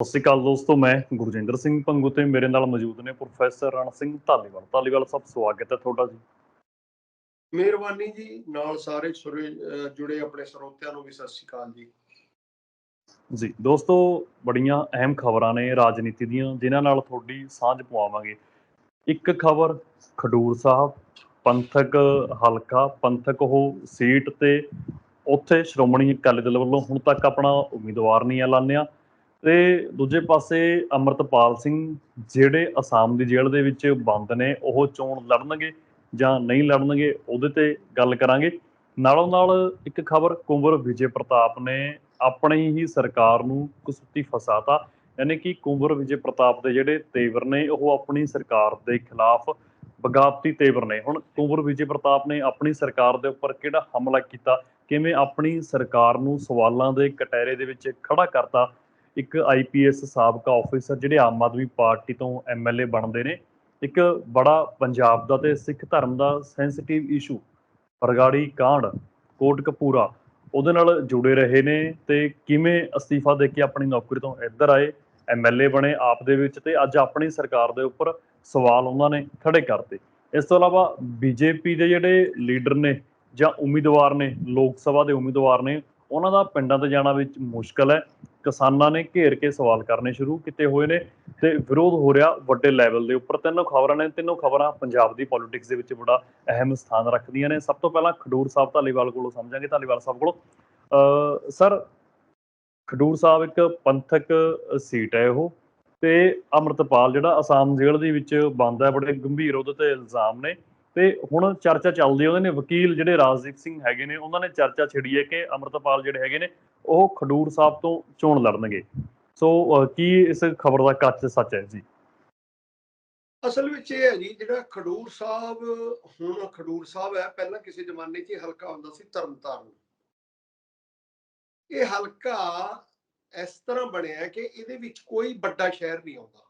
ਸਤਿ ਸ਼੍ਰੀ ਅਕਾਲ ਦੋਸਤੋ ਮੈਂ ਗੁਰਜਿੰਦਰ ਸਿੰਘ ਪੰਗੂ ਤੇ ਮੇਰੇ ਨਾਲ ਮੌਜੂਦ ਨੇ ਪ੍ਰੋਫੈਸਰ ਰਣ ਸਿੰਘ ਧਾਲੀਵਾਲ। ਧਾਲੀਵਾਲ ਸਾਹਿਬ ਸਵਾਗਤ ਹੈ ਤੁਹਾਡਾ ਜੀ। ਮਿਹਰਬਾਨੀ ਜੀ ਨਾਲ ਸਾਰੇ ਜੁੜੇ ਆਪਣੇ ਸਰੋਤਿਆਂ ਨੂੰ ਵੀ ਸਤਿ ਸ਼੍ਰੀ ਅਕਾਲ ਜੀ। ਜੀ ਦੋਸਤੋ ਬੜੀਆਂ ਅਹਿਮ ਖਬਰਾਂ ਨੇ ਰਾਜਨੀਤੀ ਦੀਆਂ ਜਿਨ੍ਹਾਂ ਨਾਲ ਤੁਹਾਡੀ ਸਾਂਝ ਪਵਾਵਾਂਗੇ। ਇੱਕ ਖਬਰ ਖਡੂਰ ਸਾਹਿਬ ਪੰਥਕ ਹਲਕਾ ਪੰਥਕ ਉਹ ਸੀਟ ਤੇ ਉੱਥੇ ਸ਼੍ਰੋਮਣੀ ਅਕਾਲੀ ਦਲ ਵੱਲੋਂ ਹੁਣ ਤੱਕ ਆਪਣਾ ਉਮੀਦਵਾਰ ਨਹੀਂ ਐਲਾਨਿਆ। ਤੇ ਦੂਜੇ ਪਾਸੇ ਅਮਰਤਪਾਲ ਸਿੰਘ ਜਿਹੜੇ ਅਸਾਮ ਦੀ ਜੇਲ੍ਹ ਦੇ ਵਿੱਚ ਬੰਦ ਨੇ, ਉਹ ਚੋਣ ਲੜਨਗੇ ਜਾਂ ਨਹੀਂ ਲੜਨਗੇ, ਉਹਦੇ ਤੇ ਗੱਲ ਕਰਾਂਗੇ। ਨਾਲੋਂ ਨਾਲ ਇੱਕ ਖਬਰ ਕੁੰਵਰ ਵਿਜੇ ਪ੍ਰਤਾਪ ਨੇ ਆਪਣੀ ਹੀ ਸਰਕਾਰ ਨੂੰ ਕੁਸਤੀ ਫਸਾਤਾ। ਯਾਨੀ ਕਿ ਕੁੰਵਰ ਵਿਜੇ ਪ੍ਰਤਾਪ ਦੇ ਜਿਹੜੇ ਤੇਵਰ ਨੇ, ਉਹ ਆਪਣੀ ਸਰਕਾਰ ਦੇ ਖਿਲਾਫ ਬਗਾਵਤੀ ਤੇਵਰ ਨੇ। ਹੁਣ ਕੁੰਵਰ ਵਿਜੇ ਪ੍ਰਤਾਪ ਨੇ ਆਪਣੀ ਸਰਕਾਰ ਦੇ ਉੱਪਰ ਕਿਹੜਾ ਹਮਲਾ ਕੀਤਾ? ਕਿਵੇਂ ਆਪਣੀ ਸਰਕਾਰ ਨੂੰ ਸਵਾਲਾਂ ਦੇ ਕਟਹਿਰੇ ਦੇ ਵਿੱਚ ਖੜਾ ਕਰਤਾ? ਇੱਕ ਆਈਪੀਐਸ ਸਾਬਕਾ ਆਫੀਸਰ ਜਿਹੜੇ ਆਮ ਆਦਮੀ ਪਾਰਟੀ ਤੋਂ ਐਮਐਲਏ ਬਣਦੇ ਨੇ, ਇੱਕ ਬੜਾ ਪੰਜਾਬ ਦਾ ਤੇ ਸਿੱਖ ਧਰਮ ਦਾ ਸੈਂਸਿਟਿਵ ਇਸ਼ੂ ਫਰਗਾੜੀ ਕਾਂਡ ਕੋਟ ਕਪੂਰਾ ਉਹਦੇ ਨਾਲ ਜੁੜੇ ਰਹੇ ਨੇ ਤੇ ਕਿਵੇਂ ਅਸਤੀਫਾ ਦੇ ਕੇ ਆਪਣੀ ਨੌਕਰੀ ਤੋਂ ਇੱਧਰ ਆਏ ਐਮਐਲਏ ਬਣੇ ਆਪ ਦੇ ਵਿੱਚ ਤੇ ਅੱਜ ਆਪਣੀ ਸਰਕਾਰ ਦੇ ਉੱਪਰ ਸਵਾਲ ਉਹਨਾਂ ਨੇ ਖੜੇ ਕਰਤੇ। ਇਸ ਤੋਂ ਇਲਾਵਾ ਬੀਜੇਪੀ ਦੇ ਜਿਹੜੇ ਲੀਡਰ ਨੇ ਜਾਂ ਉਮੀਦਵਾਰ ਨੇ, ਲੋਕ ਸਭਾ ਦੇ ਉਮੀਦਵਾਰ ਨੇ, ਉਹਨਾਂ ਦਾ ਪਿੰਡਾਂ ਤੇ ਜਾਣਾ ਵਿੱਚ ਮੁਸ਼ਕਲ ਹੈ। ਕਿਸਾਨਾਂ ਨੇ ਘੇਰ ਕੇ ਸਵਾਲ ਕਰਨੇ ਸ਼ੁਰੂ ਕੀਤੇ ਹੋਏ ਨੇ ਤੇ ਵਿਰੋਧ ਹੋ ਰਿਹਾ ਵੱਡੇ ਲੈਵਲ ਦੇ ਉੱਪਰ। ਤਿੰਨੋਂ ਖਬਰਾਂ ਨੇ, ਤਿੰਨੋਂ ਖਬਰਾਂ ਪੰਜਾਬ ਦੀ ਪੋਲਿਟਿਕਸ ਦੇ ਵਿੱਚ ਬੜਾ ਅਹਿਮ ਸਥਾਨ ਰੱਖਦੀਆਂ ਨੇ। ਸਭ ਤੋਂ ਪਹਿਲਾਂ ਖਡੂਰ ਸਾਹਿਬ ਧਾਲੀਵਾਲ ਕੋਲੋਂ ਸਮਝਾਂਗੇ, ਧਾਲੀਵਾਲ ਸਾਹਿਬ ਕੋਲੋਂ। ਅਹ ਸਰ, ਖਡੂਰ ਸਾਹਿਬ ਇੱਕ ਪੰਥਕ ਸੀਟ ਹੈ ਉਹ ਤੇ ਅਮਰਤਪਾਲ ਜਿਹੜਾ ਅਸਾਮ ਜੇਲ੍ਹ ਦੇ ਵਿੱਚ ਬੰਦ ਹੈ, ਬੜੇ ਗੰਭੀਰ ਉਹਦੇ ਤੇ ਇਲਜ਼ਾਮ ਨੇ। ਤੇ ਹੁਣ ਚਰਚਾ ਚੱਲਦੀ ਹੈ ਉਹਦੇ ਨੇ ਵਕੀਲ ਜਿਹੜੇ ਰਾਜਦੀਪ ਸਿੰਘ ਹੈਗੇ ਨੇ, ਉਹਨਾਂ ਨੇ ਚਰਚਾ ਛਿੜੀ ਹੈ ਕਿ ਅਮਰਤਪਾਲ ਜਿਹੜੇ ਹੈਗੇ ਨੇ, ਉਹ ਖਡੂਰ ਸਾਹਿਬ ਤੋਂ ਚੋਣ ਲੜਨਗੇ। ਸੋ ਕੀ ਇਸ ਖਬਰ ਦਾ ਕੱਚ ਸੱਚ ਹੈ ਜੀ? ਅਸਲ ਵਿੱਚ ਇਹ ਹੈ ਜੀ, ਜਿਹੜਾ ਖਡੂਰ ਸਾਹਿਬ, ਹੁਣ ਖਡੂਰ ਸਾਹਿਬ ਹੈ, ਪਹਿਲਾਂ ਕਿਸੇ ਜ਼ਮਾਨੇ 'ਚ ਇਹ ਹਲਕਾ ਹੁੰਦਾ ਸੀ ਤਰਨਤਾਰਨ ਇਹ ਹਲਕਾ ਇਸ ਤਰ੍ਹਾਂ ਬਣਿਆ ਕਿ ਇਹਦੇ ਵਿੱਚ ਕੋਈ ਵੱਡਾ ਸ਼ਹਿਰ ਨਹੀਂ ਆਉਂਦਾ।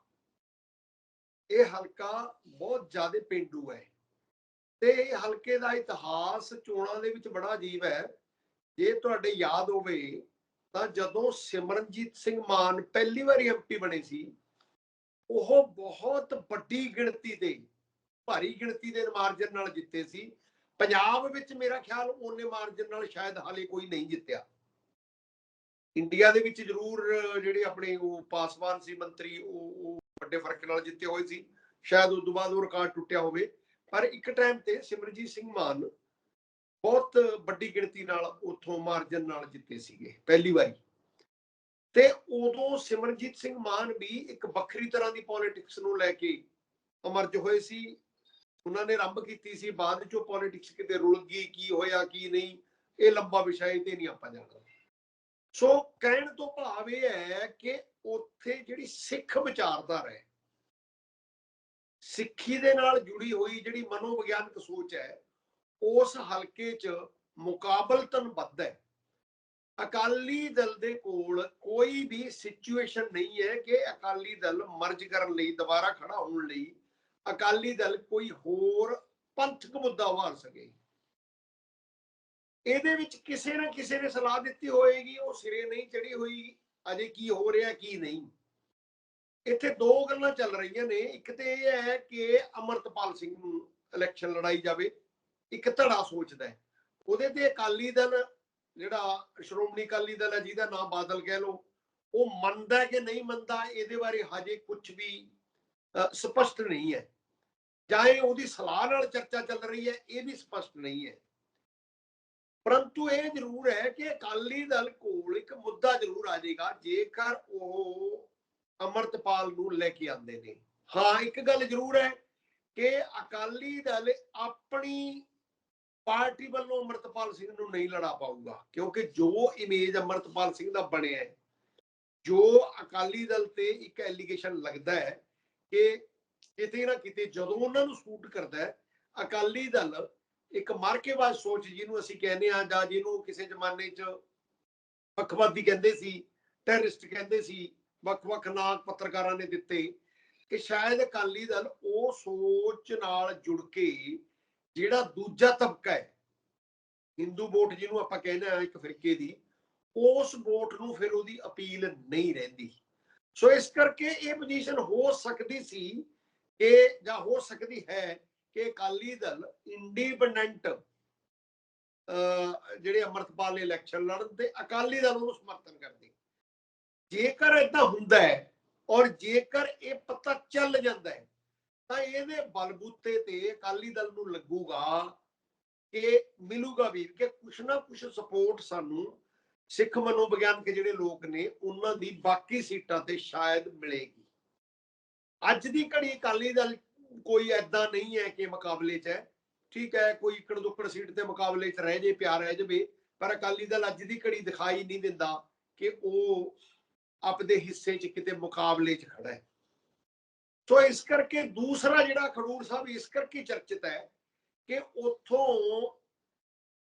ਇਹ ਹਲਕਾ ਬਹੁਤ ਜ਼ਿਆਦਾ ਪਿੰਡੂ ਹੈ। ਤੇ ਇਹ ਹਲਕੇ ਦਾ ਇਤਿਹਾਸ ਚੋਣਾਂ ਦੇ ਵਿੱਚ ਬੜਾ ਅਜੀਬ ਹੈ। ਜੇ ਤੁਹਾਡੇ ਯਾਦ ਹੋਵੇ ਤਾਂ ਜਦੋਂ ਸਿਮਰਨਜੀਤ ਸਿੰਘ ਮਾਨ ਪਹਿਲੀ ਵਾਰੀ ਐਮਪੀ ਬਣੇ ਸੀ, ਉਹ ਬਹੁਤ ਵੱਡੀ ਗਿਣਤੀ ਦੇ, ਭਾਰੀ ਗਿਣਤੀ ਦੇ ਮਾਰਜਨ ਨਾਲ ਜਿੱਤੇ ਸੀ। ਪੰਜਾਬ ਵਿੱਚ ਮੇਰਾ ਖਿਆਲ ਉਹਨੇ ਮਾਰਜਨ ਨਾਲ ਸ਼ਾਇਦ ਹਾਲੇ ਕੋਈ ਨਹੀਂ ਜਿੱਤਿਆ। ਇੰਡੀਆ ਦੇ ਵਿੱਚ ਜ਼ਰੂਰ ਜਿਹੜੇ ਆਪਣੇ ਉਹ ਪਾਸਵਾਨ ਸੀ ਮੰਤਰੀ, ਉਹ ਉਹ ਵੱਡੇ ਫ਼ਰਕ ਨਾਲ ਜਿੱਤੇ ਹੋਏ ਸੀ। ਸ਼ਾਇਦ ਉਸ ਤੋਂ ਬਾਅਦ ਉਹ ਰਿਕਾਰਡ ਟੁੱਟਿਆ ਹੋਵੇ। ਪਰ ਇੱਕ ਟਾਈਮ ਤੇ ਸਿਮਰਜੀਤ ਸਿੰਘ ਮਾਨ ਬਹੁਤ ਵੱਡੀ ਗਿਣਤੀ ਨਾਲ ਉਥੋਂ ਮਾਰਜਨ ਨਾਲ ਜਿੱਤੇ ਸੀਗੇ, ਪਹਿਲੀ ਵਾਰੀ। ਤੇ ਉਦੋਂ ਸਿਮਰਜੀਤ ਸਿੰਘ ਮਾਨ ਵੀ ਇੱਕ ਵੱਖਰੀ ਤਰ੍ਹਾਂ ਦੀ ਪੋਲਿਟਿਕਸ ਨੂੰ ਲੈ ਕੇ ਅਮਰਜ ਹੋਏ ਸੀ। ਉਹਨਾਂ ਨੇ ਆਰੰਭ ਕੀਤੀ ਸੀ, ਬਾਅਦ ਚੋਂ ਪੋਲਿਟਿਕਸ ਕਿਤੇ ਰੁਲ ਗਈ, ਕੀ ਹੋਇਆ, ਕੀ ਨਹੀਂ, ਇਹ ਲੰਬਾ ਵਿਸ਼ਾ ਹੈ ਤੇ ਨਹੀਂ ਆਪਾਂ ਜਾਣਾ ਸੋ ਕਹਿਣ ਤੋਂ ਭਾਵ ਇਹ ਹੈ ਕਿ ਉੱਥੇ ਜਿਹੜੀ ਸਿੱਖ ਵਿਚਾਰਧਾਰਾ ਹੈ ਸਿੱਖੀ ਦੇ ਨਾਲ ਜੁੜੀ ਹੋਈ ਜਿਹੜੀ ਮਨੋਵਿਗਿਆਨਕ ਸੋਚ ਹੈ, ਉਸ ਹਲਕੇ 'ਚ ਮੁਕਾਬਲਤਨ ਵੱਧ ਹੈ। ਅਕਾਲੀ ਦਲ ਦੇ ਕੋਲ ਕੋਈ ਵੀ ਸਿਚੁਏਸ਼ਨ ਨਹੀਂ ਹੈ ਕਿ ਅਕਾਲੀ ਦਲ ਮਰਜ ਕਰਨ ਲਈ, ਦੁਬਾਰਾ ਖੜਾ ਹੋਣ ਲਈ ਅਕਾਲੀ ਦਲ ਕੋਈ ਹੋਰ ਪੰਥਕ ਮੁੱਦਾ ਉਭਾਰ ਸਕੇ। ਇਹਦੇ ਵਿੱਚ ਕਿਸੇ ਨਾ ਕਿਸੇ ਨੇ ਸਲਾਹ ਦਿੱਤੀ ਹੋਏਗੀ, ਉਹ ਸਿਰੇ ਨਹੀਂ ਚੜੀ ਹੋਈ, ਅਜੇ ਕੀ ਹੋ ਰਿਹਾ, ਕੀ ਨਹੀਂ। ਇੱਥੇ ਦੋ ਗੱਲਾਂ ਚੱਲ ਰਹੀਆਂ ਨੇ। ਇੱਕ ਤੇ ਇਹ ਹੈ ਕਿ ਅਮਰਤਪਾਲ ਸਿੰਘ ਨੂੰ ਇਲੈਕਸ਼ਨ ਲੜਾਈ ਜਾਵੇ। ਇੱਕ ਧੜਾ ਸੋਚਦਾ ਹੈ। ਉਹਦੇ ਤੇ ਅਕਾਲੀ ਦਲ ਜਿਹੜਾ ਸ਼੍ਰੋਮਣੀ ਅਕਾਲੀ ਦਲ ਹੈ, ਜਿਹਦਾ ਨਾਮ ਬਾਦਲ ਕਹਿ ਲੋ ਉਹ ਮੰਨਦਾ ਕਿ ਨਹੀਂ ਮੰਨਦਾ, ਇਹਦੇ ਬਾਰੇ ਹਜੇ ਕੁਝ ਵੀ ਸਪਸ਼ਟ ਨਹੀਂ ਹੈ। ਜਾਂ ਇਹ ਉਹਦੀ ਸਲਾਹ ਨਾਲ ਚਰਚਾ ਚੱਲ ਰਹੀ ਹੈ, ਇਹ ਵੀ ਸਪਸ਼ਟ ਨਹੀਂ ਹੈ। ਪਰੰਤੂ ਇਹ ਜ਼ਰੂਰ ਹੈ ਕਿ ਅਕਾਲੀ ਦਲ ਕੋਲ ਇੱਕ ਮੁੱਦਾ ਜ਼ਰੂਰ ਆ ਜਾਏਗਾ। ਜੇਕਰ ਉਹ ਅਮਰਤਪਾਲ ਨੂੰ ਲੈ ਕੇ ਆਉਂਦੇ ਨੇ। ਹਾਂ, ਇੱਕ ਗੱਲ ਜ਼ਰੂਰ ਹੈ ਕਿ ਅਕਾਲੀ ਦਲ ਆਪਣੀ ਪਾਰਟੀ ਵੱਲੋਂ ਅਮਰਤਪਾਲ ਸਿੰਘ ਨੂੰ ਨਹੀਂ ਲੜਾ ਪਾਊਗਾ, ਕਿਉਂਕਿ ਜੋ ਇਮੇਜ ਅਮਰਤਪਾਲ ਸਿੰਘ ਦਾ ਬਣਿਆ ਹੈ, ਜੋ ਅਕਾਲੀ ਦਲ ਤੇ ਇੱਕ ਐਲੀਗੇਸ਼ਨ ਲੱਗਦਾ ਹੈ ਕਿ ਕਿਤੇ ਨਾ ਕਿਤੇ ਜਦੋਂ ਉਹਨਾਂ ਨੂੰ ਸੂਟ ਕਰਦਾ ਹੈ, ਅਕਾਲੀ ਦਲ ਇੱਕ ਮਾਰਕੇਬਾਜ਼ ਸੋਚ ਜਿਹਨੂੰ ਅਸੀਂ ਕਹਿੰਦੇ ਆ ਜਾਂ ਜਿਹਨੂੰ ਕਿਸੇ ਜ਼ਮਾਨੇ 'ਚ ਪੱਖਵਾਦੀ ਕਹਿੰਦੇ ਸੀ ਟੈਰਰਿਸਟ ਕਹਿੰਦੇ ਸੀ ਵੱਖ-ਵੱਖ ਨਾਂ ਪੱਤਰਕਾਰਾਂ ਨੇ ਦਿੱਤੇ ਕਿ ਸ਼ਾਇਦ ਅਕਾਲੀ ਦਲ ਉਹ ਸੋਚ ਨਾਲ ਜੁੜ ਕੇ ਜਿਹੜਾ ਦੂਜਾ ਤਬਕਾ ਹੈ, ਹਿੰਦੂ ਵੋਟ ਜਿਹਨੂੰ ਆਪਾਂ ਕਹਿੰਦੇ ਆ ਇੱਕ ਫਿਰਕੇ ਦੀ, ਉਸ ਵੋਟ ਨੂੰ ਫਿਰ ਉਹਦੀ ਅਪੀਲ ਨਹੀਂ ਰਹਿੰਦੀ। ਸੋ ਇਸ ਕਰਕੇ ਇਹ ਪੋਜੀਸ਼ਨ ਹੋ ਸਕਦੀ ਸੀ ਕਿ ਜਾਂ ਹੋ ਸਕਦੀ ਹੈ ਕਿ ਅਕਾਲੀ ਦਲ ਇੰਡੀਪੈਂਡੈਂਟ ਜਿਹੜੇ ਅਮਰਤਪਾਲ ਨੇ ਇਲੈਕਸ਼ਨ ਲੜਨ ਤੇ ਅਕਾਲੀ ਦਲ ਉਹਨੂੰ ਸਮਰਥਨ ਕਰਦੇ ਜੇਕਰ ਇਦਾਂ ਹੁੰਦਾ ਹੈ ਔਰ ਜੇਕਰ ਇਹ ਪਤਾ ਚੱਲ ਜਾਂਦਾ ਹੈ, ਤਾਂ ਇਹਦੇ ਬਲਬੂਤੇ ਤੇ ਅਕਾਲੀ ਦਲ ਨੂੰ ਲੱਗੂਗਾ ਕਿ ਮਿਲੂਗਾ ਵੀ ਕਿ ਕੁਛ ਨਾ ਕੁਛ ਸਪੋਰਟ ਸਾਨੂੰ ਸਿੱਖ ਮਨੋਵਿਗਿਆਨਕ ਜਿਹੜੇ ਲੋਕ ਨੇ ਉਹਨਾਂ ਦੀ ਬਾਕੀ ਸੀਟਾਂ ਤੇ ਸ਼ਾਇਦ ਮਿਲੇਗੀ। ਅੱਜ ਦੀ ਘੜੀ ਅਕਾਲੀ ਦਲ ਕੋਈ ਐਦਾਂ ਨਹੀਂ ਹੈ ਕਿ ਮੁਕਾਬਲੇ 'ਚ ਹੈ। ਠੀਕ ਹੈ, ਕੋਈ ਇਕੜ ਦੁੱਕੜ ਸੀਟ ਤੇ ਮੁਕਾਬਲੇ 'ਚ ਰਹਿ ਜੇ, ਪਿਆ ਰਹਿ ਜਵੇ, ਪਰ ਅਕਾਲੀ ਦਲ ਅੱਜ ਦੀ ਘੜੀ ਦਿਖਾਈ ਨਹੀਂ ਦਿੰਦਾ ਕਿ ਉਹ ਆਪਦੇ ਹਿੱਸੇ 'ਚ ਕਿਤੇ ਮੁਕਾਬਲੇ 'ਚ ਖੜਾ ਹੈ। ਸੋ ਇਸ ਕਰਕੇ ਦੂਸਰਾ ਜਿਹੜਾ ਖਡੂਰ ਸਾਹਿਬ, ਇਸ ਕਰਕੇ ਚਰਚਿਤ ਹੈ ਕਿ ਉੱਥੋਂ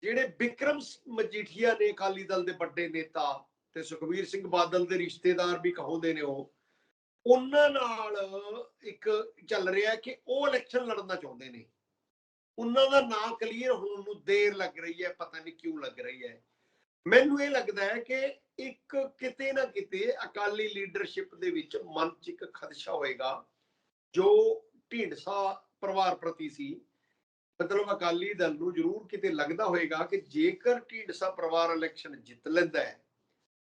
ਜਿਹੜੇ ਵਿਕਰਮ ਮਜੀਠੀਆ ਨੇ ਅਕਾਲੀ ਦਲ ਦੇ ਵੱਡੇ ਨੇਤਾ ਤੇ ਸੁਖਬੀਰ ਸਿੰਘ ਬਾਦਲ ਦੇ ਰਿਸ਼ਤੇਦਾਰ ਵੀ ਕਹੋਦੇ ਨੇ ਉਹ, ਉਹਨਾਂ ਨਾਲ ਇੱਕ ਚੱਲ ਰਿਹਾ ਕਿ ਉਹ ਇਲੈਕਸ਼ਨ ਲੜਨਾ ਚਾਹੁੰਦੇ ਨੇ। ਉਹਨਾਂ ਦਾ ਨਾਂ ਕਲੀਅਰ ਹੋਣ ਨੂੰ ਦੇਰ ਲੱਗ ਰਹੀ ਹੈ, ਪਤਾ ਨਹੀਂ ਕਿਉਂ ਲੱਗ ਰਹੀ ਹੈ। ਮੈਨੂੰ ਇਹ ਲੱਗਦਾ ਹੈ ਕਿ ਇੱਕ ਕਿਤੇ ਨਾ ਕਿਤੇ ਅਕਾਲੀ ਲੀਡਰਸ਼ਿਪ ਦੇ ਵਿੱਚ ਮਨ 'ਚ ਇੱਕ ਖਦਸ਼ਾ ਹੋਏਗਾ, ਜੋ ਢੀਂਡਸਾ ਪਰਿਵਾਰ ਪ੍ਰਤੀ ਸੀ। ਮਤਲਬ ਅਕਾਲੀ ਦਲ ਨੂੰ ਜ਼ਰੂਰ ਕਿਤੇ ਲੱਗਦਾ ਹੋਏਗਾ ਕਿ ਜੇਕਰ ਢੀਂਡਸਾ ਪਰਿਵਾਰ ਇਲੈਕਸ਼ਨ ਜਿੱਤ ਲੈਂਦਾ ਹੈ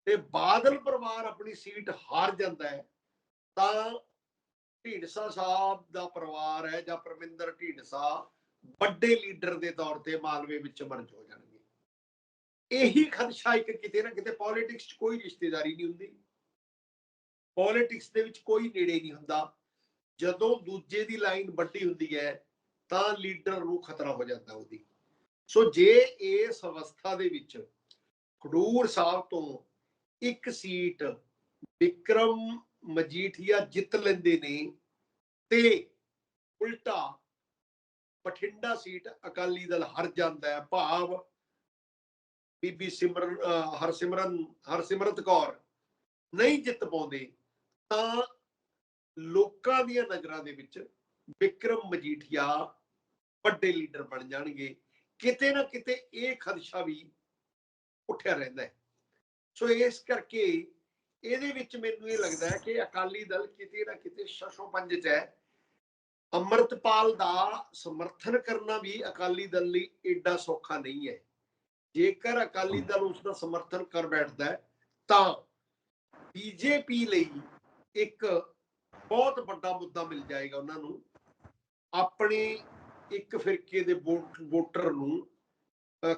ਤੇ ਬਾਦਲ ਪਰਿਵਾਰ ਆਪਣੀ ਸੀਟ ਹਾਰ ਜਾਂਦਾ ਹੈ, ਤਾਂ ਢੀਂਡਸਾ ਸਾਹਿਬ ਦਾ ਪਰਿਵਾਰ ਹੈ ਜਾਂ ਪਰਮਿੰਦਰ ਢੀਂਡਸਾ ਵੱਡੇ ਲੀਡਰ ਦੇ ਤੌਰ ਤੇ ਮਾਲਵੇ ਵਿੱਚ ਮਰਜ ਹੋ ਇਹੀ ਖਦਸ਼ਾ ਇੱਕ ਕਿਤੇ ਨਾ ਕਿਤੇ ਪੋਲਿਟਿਕਸ 'ਚ ਕੋਈ ਰਿਸ਼ਤੇਦਾਰੀ ਨਹੀਂ ਹੁੰਦੀ। ਪੋਲਿਟਿਕਸ ਦੇ ਵਿੱਚ ਕੋਈ ਨੇੜੇ ਨਹੀਂ ਹੁੰਦਾ। ਜਦੋਂ ਦੂਜੇ ਦੀ ਲਾਈਨ ਵੱਡੀ ਹੁੰਦੀ ਹੈ, ਤਾਂ ਲੀਡਰ ਨੂੰ ਖਤਰਾ ਹੋ ਜਾਂਦਾ ਉਹਦੀ। ਸੋ ਜੇ ਇਸ ਅਵਸਥਾ ਦੇ ਵਿੱਚ ਖਡੂਰ ਸਾਹਿਬ ਤੋਂ ਇੱਕ ਸੀਟ ਵਿਕਰਮ ਮਜੀਠੀਆ ਜਿੱਤ ਲੈਂਦੇ ਨੇ ਤੇ ਉਲਟਾ ਬਠਿੰਡਾ ਸੀਟ ਅਕਾਲੀ ਦਲ ਹਰ ਜਾਂਦਾ ਹੈ, ਭਾਵ ਬੀਬੀ ਸਿਮਰਨ ਹਰਸਿਮਰਨ, ਹਰਸਿਮਰਤ ਕੌਰ ਨਹੀਂ ਜਿੱਤ ਪਾਉਂਦੇ, ਤਾਂ ਲੋਕਾਂ ਦੀਆਂ ਨਜ਼ਰਾਂ ਦੇ ਵਿੱਚ ਵਿਕਰਮ ਮਜੀਠੀਆ ਵੱਡੇ ਲੀਡਰ ਬਣ ਜਾਣਗੇ। ਕਿਤੇ ਨਾ ਕਿਤੇ ਇਹ ਖਦਸ਼ਾ ਵੀ ਉੱਠਿਆ ਰਹਿੰਦਾ ਹੈ। ਸੋ ਇਸ ਕਰਕੇ ਇਹਦੇ ਵਿੱਚ ਮੈਨੂੰ ਇਹ ਲੱਗਦਾ ਹੈ ਕਿ ਅਕਾਲੀ ਦਲ ਕਿਤੇ ਨਾ ਕਿਤੇ ਸ਼ਸ਼ੋ ਪੰਜ ਚ ਹੈ। ਅੰਮ੍ਰਿਤਪਾਲ ਦਾ ਸਮਰਥਨ ਕਰਨਾ ਵੀ ਅਕਾਲੀ ਦਲ ਲਈ ਏਡਾ ਸੌਖਾ ਨਹੀਂ ਹੈ। ਜੇਕਰ ਅਕਾਲੀ ਦਲ ਉਸ ਦਾ ਸਮਰਥਨ ਕਰ ਬੈਠਦਾ ਹੈ, ਤਾਂ ਬੀਜੇਪੀ ਲਈ ਇੱਕ ਬਹੁਤ ਵੱਡਾ ਮੁੱਦਾ ਮਿਲ ਜਾਏਗਾ ਉਹਨਾਂ ਨੂੰ। ਆਪਣੇ ਇੱਕ ਫਿਰਕੇ ਦੇ ਵੋਟਰ ਨੂੰ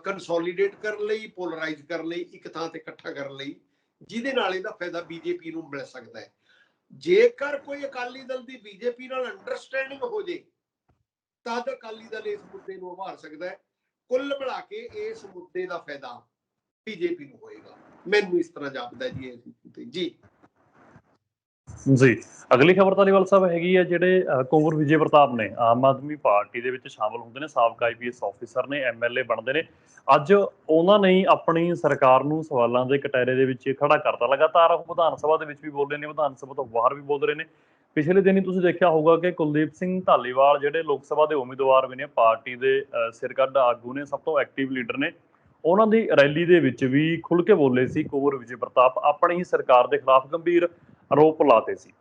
ਕੰਸੋਲੀਡੇਟ ਕਰਨ ਲਈ ਪੋਲਰਾਈਜ਼ ਕਰਨ ਲਈ, ਇੱਕ ਥਾਂ ਤੇ ਇਕੱਠਾ ਕਰਨ ਲਈ, ਜਿਹਦੇ ਨਾਲ ਇਹਦਾ ਫਾਇਦਾ ਬੀਜੇਪੀ ਨੂੰ ਮਿਲ ਸਕਦਾ ਹੈ। ਜੇਕਰ ਕੋਈ ਅਕਾਲੀ ਦਲ ਦੀ ਬੀਜੇਪੀ ਨਾਲ ਅੰਡਰਸਟੈਂਡਿੰਗ ਹੋ ਜੇ, ਤਦ ਅਕਾਲੀ ਦਲ ਇਸ ਮੁੱਦੇ ਨੂੰ ਉਭਾਰ ਸਕਦਾ ਹੈ। ਕੁੱਲ ਮਿਲਾ ਕੇ ਇਸ ਮੁੱਦੇ ਦਾ ਫਾਇਦਾ ਬੀਜੇਪੀ ਨੂੰ ਹੋਏਗਾ। ਮੈਨੂੰ ਇਸ ਤਰ੍ਹਾਂ ਜਾਪਦਾ ਜੀ ਇਹ ਜੀ। ਜੀ। ਅਗਲੀ ਖਬਰ ਧਾਲੀਵਾਲ ਸਾਹਿਬ ਹੈਗੀ ਹੈ ਜਿਹੜੇ ਕੁੰਵਰ ਵਿਜੇ ਪ੍ਰਤਾਪ ਨੇ, ਆਮ ਆਦਮੀ ਪਾਰਟੀ ਦੇ ਵਿੱਚ ਸ਼ਾਮਲ ਹੁੰਦੇ ਨੇ, ਸਾਬਕਾ ਆਈਪੀਐਸ ਆਫੀਸਰ ਨੇ ਐਮਐਲਏ ਬਣਦੇ ਨੇ। ਅੱਜ ਉਹਨਾਂ ਨੇ ਆਪਣੀ ਸਰਕਾਰ ਨੂੰ ਸਵਾਲਾਂ ਦੇ ਕਟਾਰੇ ਦੇ ਵਿੱਚ ਖੜਾ ਕਰਤਾ। ਲਗਾਤਾਰ ਉਹ ਵਿਧਾਨ ਸਭਾ ਦੇ ਵਿੱਚ ਵੀ ਬੋਲ ਰਹੇ ਨੇ, ਵਿਧਾਨ ਸਭਾ ਤੋਂ ਬਾਹਰ ਵੀ ਬੋਲ ਰਹੇ ਨੇ। ਪਿਛਲੇ ਦਿਨੀ ਤੁਸੀਂ ਦੇਖਿਆ ਹੋਊਗਾ ਕਿ ਕੁਲਦੀਪ ਸਿੰਘ ਢਾਲੀਵਾਲ ਜਿਹੜੇ ਲੋਕ ਸਭਾ ਦੇ ਉਮੀਦਵਾਰ ਵੀ ਨੇ, ਪਾਰਟੀ ਦੇ ਸਿਰਕੱਢ ਆਗੂ ਨੇ, ਸਭ ਤੋਂ ਐਕਟਿਵ ਲੀਡਰ ਨੇ, ਉਹਨਾਂ ਦੀ ਰੈਲੀ ਦੇ ਵਿੱਚ ਵੀ ਖੁੱਲ ਕੇ ਬੋਲੇ ਸੀ ਕੁੰਵਰ ਵਿਜੇ ਪ੍ਰਤਾਪ, ਆਪਣੀ ਹੀ ਸਰਕਾਰ ਦੇ ਖਿਲਾਫ ਗੰਭੀਰ ਆਰੋਪ ਲਾਤੇ ਸੀ।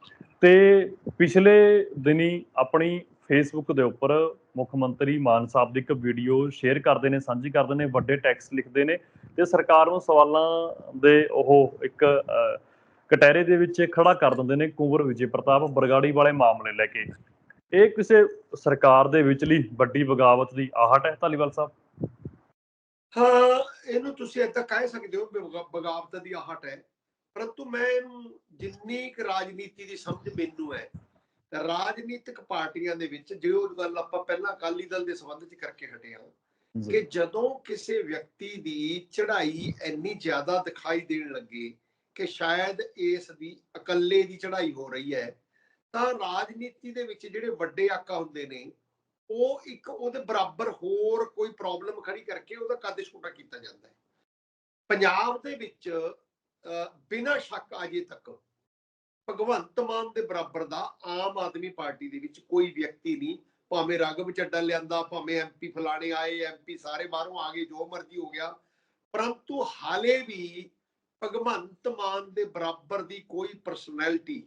ਤੇ ਪਿਛਲੇ ਦਿਨੀ ਆਪਣੀ ਫੇਸਬੁੱਕ ਦੇ ਉੱਪਰ ਮੁੱਖ ਮੰਤਰੀ ਮਾਨ ਸਾਹਿਬ ਦੀ ਇੱਕ ਵੀਡੀਓ ਸ਼ੇਅਰ ਕਰਦੇ ਨੇ, ਸਾਂਝੀ ਕਰਦੇ ਨੇ, ਵੱਡੇ ਟੈਕਸਟ ਲਿਖਦੇ ਨੇ ਤੇ ਸਰਕਾਰ ਨੂੰ ਸਵਾਲਾਂ ਦੇ ਉਹ ਇੱਕ ਕਟਹਿਰੇ ਦੇ ਵਿੱਚ ਖੜਾ ਕਰ ਦਿੰਦੇ ਨੇ ਕੁੰਵਰ ਵਿਜੇ ਪ੍ਰਤਾਪ ਬਰਗਾੜੀ ਵਾਲੇ ਮਾਮਲੇ ਲੈ ਕੇ। ਇਹ ਕਿਸੇ ਸਰਕਾਰ ਦੇ ਵਿਚਲੀ ਵੱਡੀ ਬਗਾਵਤ ਦੀ ਆਹਟ ਹੈ ਧਾਲੀਵਾਲ ਸਾਹਿਬ? ਹਾਂ ਇਹਨੂੰ ਤੁਸੀਂ ਏਦਾਂ ਕਹਿ ਸਕਦੇ ਹੋ ਬਗਾਵਤ ਦੀ ਆਹਟ ਹੈ। ਪਰੰਤੂ ਮੈਂ ਇਹਨੂੰ ਜਿੰਨੀ ਕੁ ਰਾਜਨੀਤੀ ਦੀ ਸਮਝ ਮੈਨੂੰ ਹੈ ਰਾਜਨੀਤਿਕ ਪਾਰਟੀਆਂ ਦੇ ਵਿੱਚ ਜੋ ਗੱਲ ਆਪਾਂ ਪਹਿਲਾਂ ਅਕਾਲੀ ਦਲ ਦੇ ਸੰਬੰਧ 'ਚ ਕਰਕੇ ਹਟੇ ਹਾਂ ਕਿ ਜਦੋਂ ਕਿਸੇ ਵਿਅਕਤੀ ਦੀ ਚੜ੍ਹਾਈ ਇੰਨੀ ਜ਼ਿਆਦਾ ਦਿਖਾਈ ਦੇਣ ਲੱਗੇ ਕਿ ਸ਼ਾਇਦ ਇਸ ਦੀ ਇਕੱਲੇ ਦੀ ਚੜ੍ਹਾਈ ਹੋ ਰਹੀ ਹੈ, ਤਾਂ ਰਾਜਨੀਤੀ ਦੇ ਵਿੱਚ ਜਿਹੜੇ ਵੱਡੇ ਆਕਾ ਹੁੰਦੇ ਨੇ, ਉਹ ਇੱਕ ਉਹਦੇ ਬਰਾਬਰ ਹੋਰ ਕੋਈ ਪ੍ਰੋਬਲਮ ਖੜੀ ਕਰਕੇ ਉਹਦਾ ਕੱਦ ਛੋਟਾ ਕੀਤਾ ਜਾਂਦਾ ਹੈ। ਪੰਜਾਬ ਦੇ ਵਿੱਚ ਬਿਨਾਂ ਸ਼ੱਕ ਅਜੇ ਤੱਕ ਭਗਵੰਤ ਮਾਨ ਦੇ ਬਰਾਬਰ ਦਾ ਆਮ ਆਦਮੀ ਪਾਰਟੀ ਦੇ ਵਿੱਚ ਕੋਈ ਵਿਅਕਤੀ ਨਹੀਂ, ਭਾਵੇਂ ਰਾਗਵ ਚੱਡਾ ਲਿਆਂਦਾ, ਭਾਵੇਂ ਐਮਪੀ ਫਲਾਣੇ ਆਏ ਐਮਪੀ ਸਾਰੇ ਬਾਹਰੋਂ ਆ ਗਏ, ਜੋ ਮਰਜ਼ੀ ਹੋ ਗਿਆ, ਪਰੰਤੂ ਹਾਲੇ ਵੀ ਭਗਵੰਤ ਮਾਨ ਦੇ ਬਰਾਬਰ ਦੀ ਕੋਈ ਪਰਸਨੈਲਿਟੀ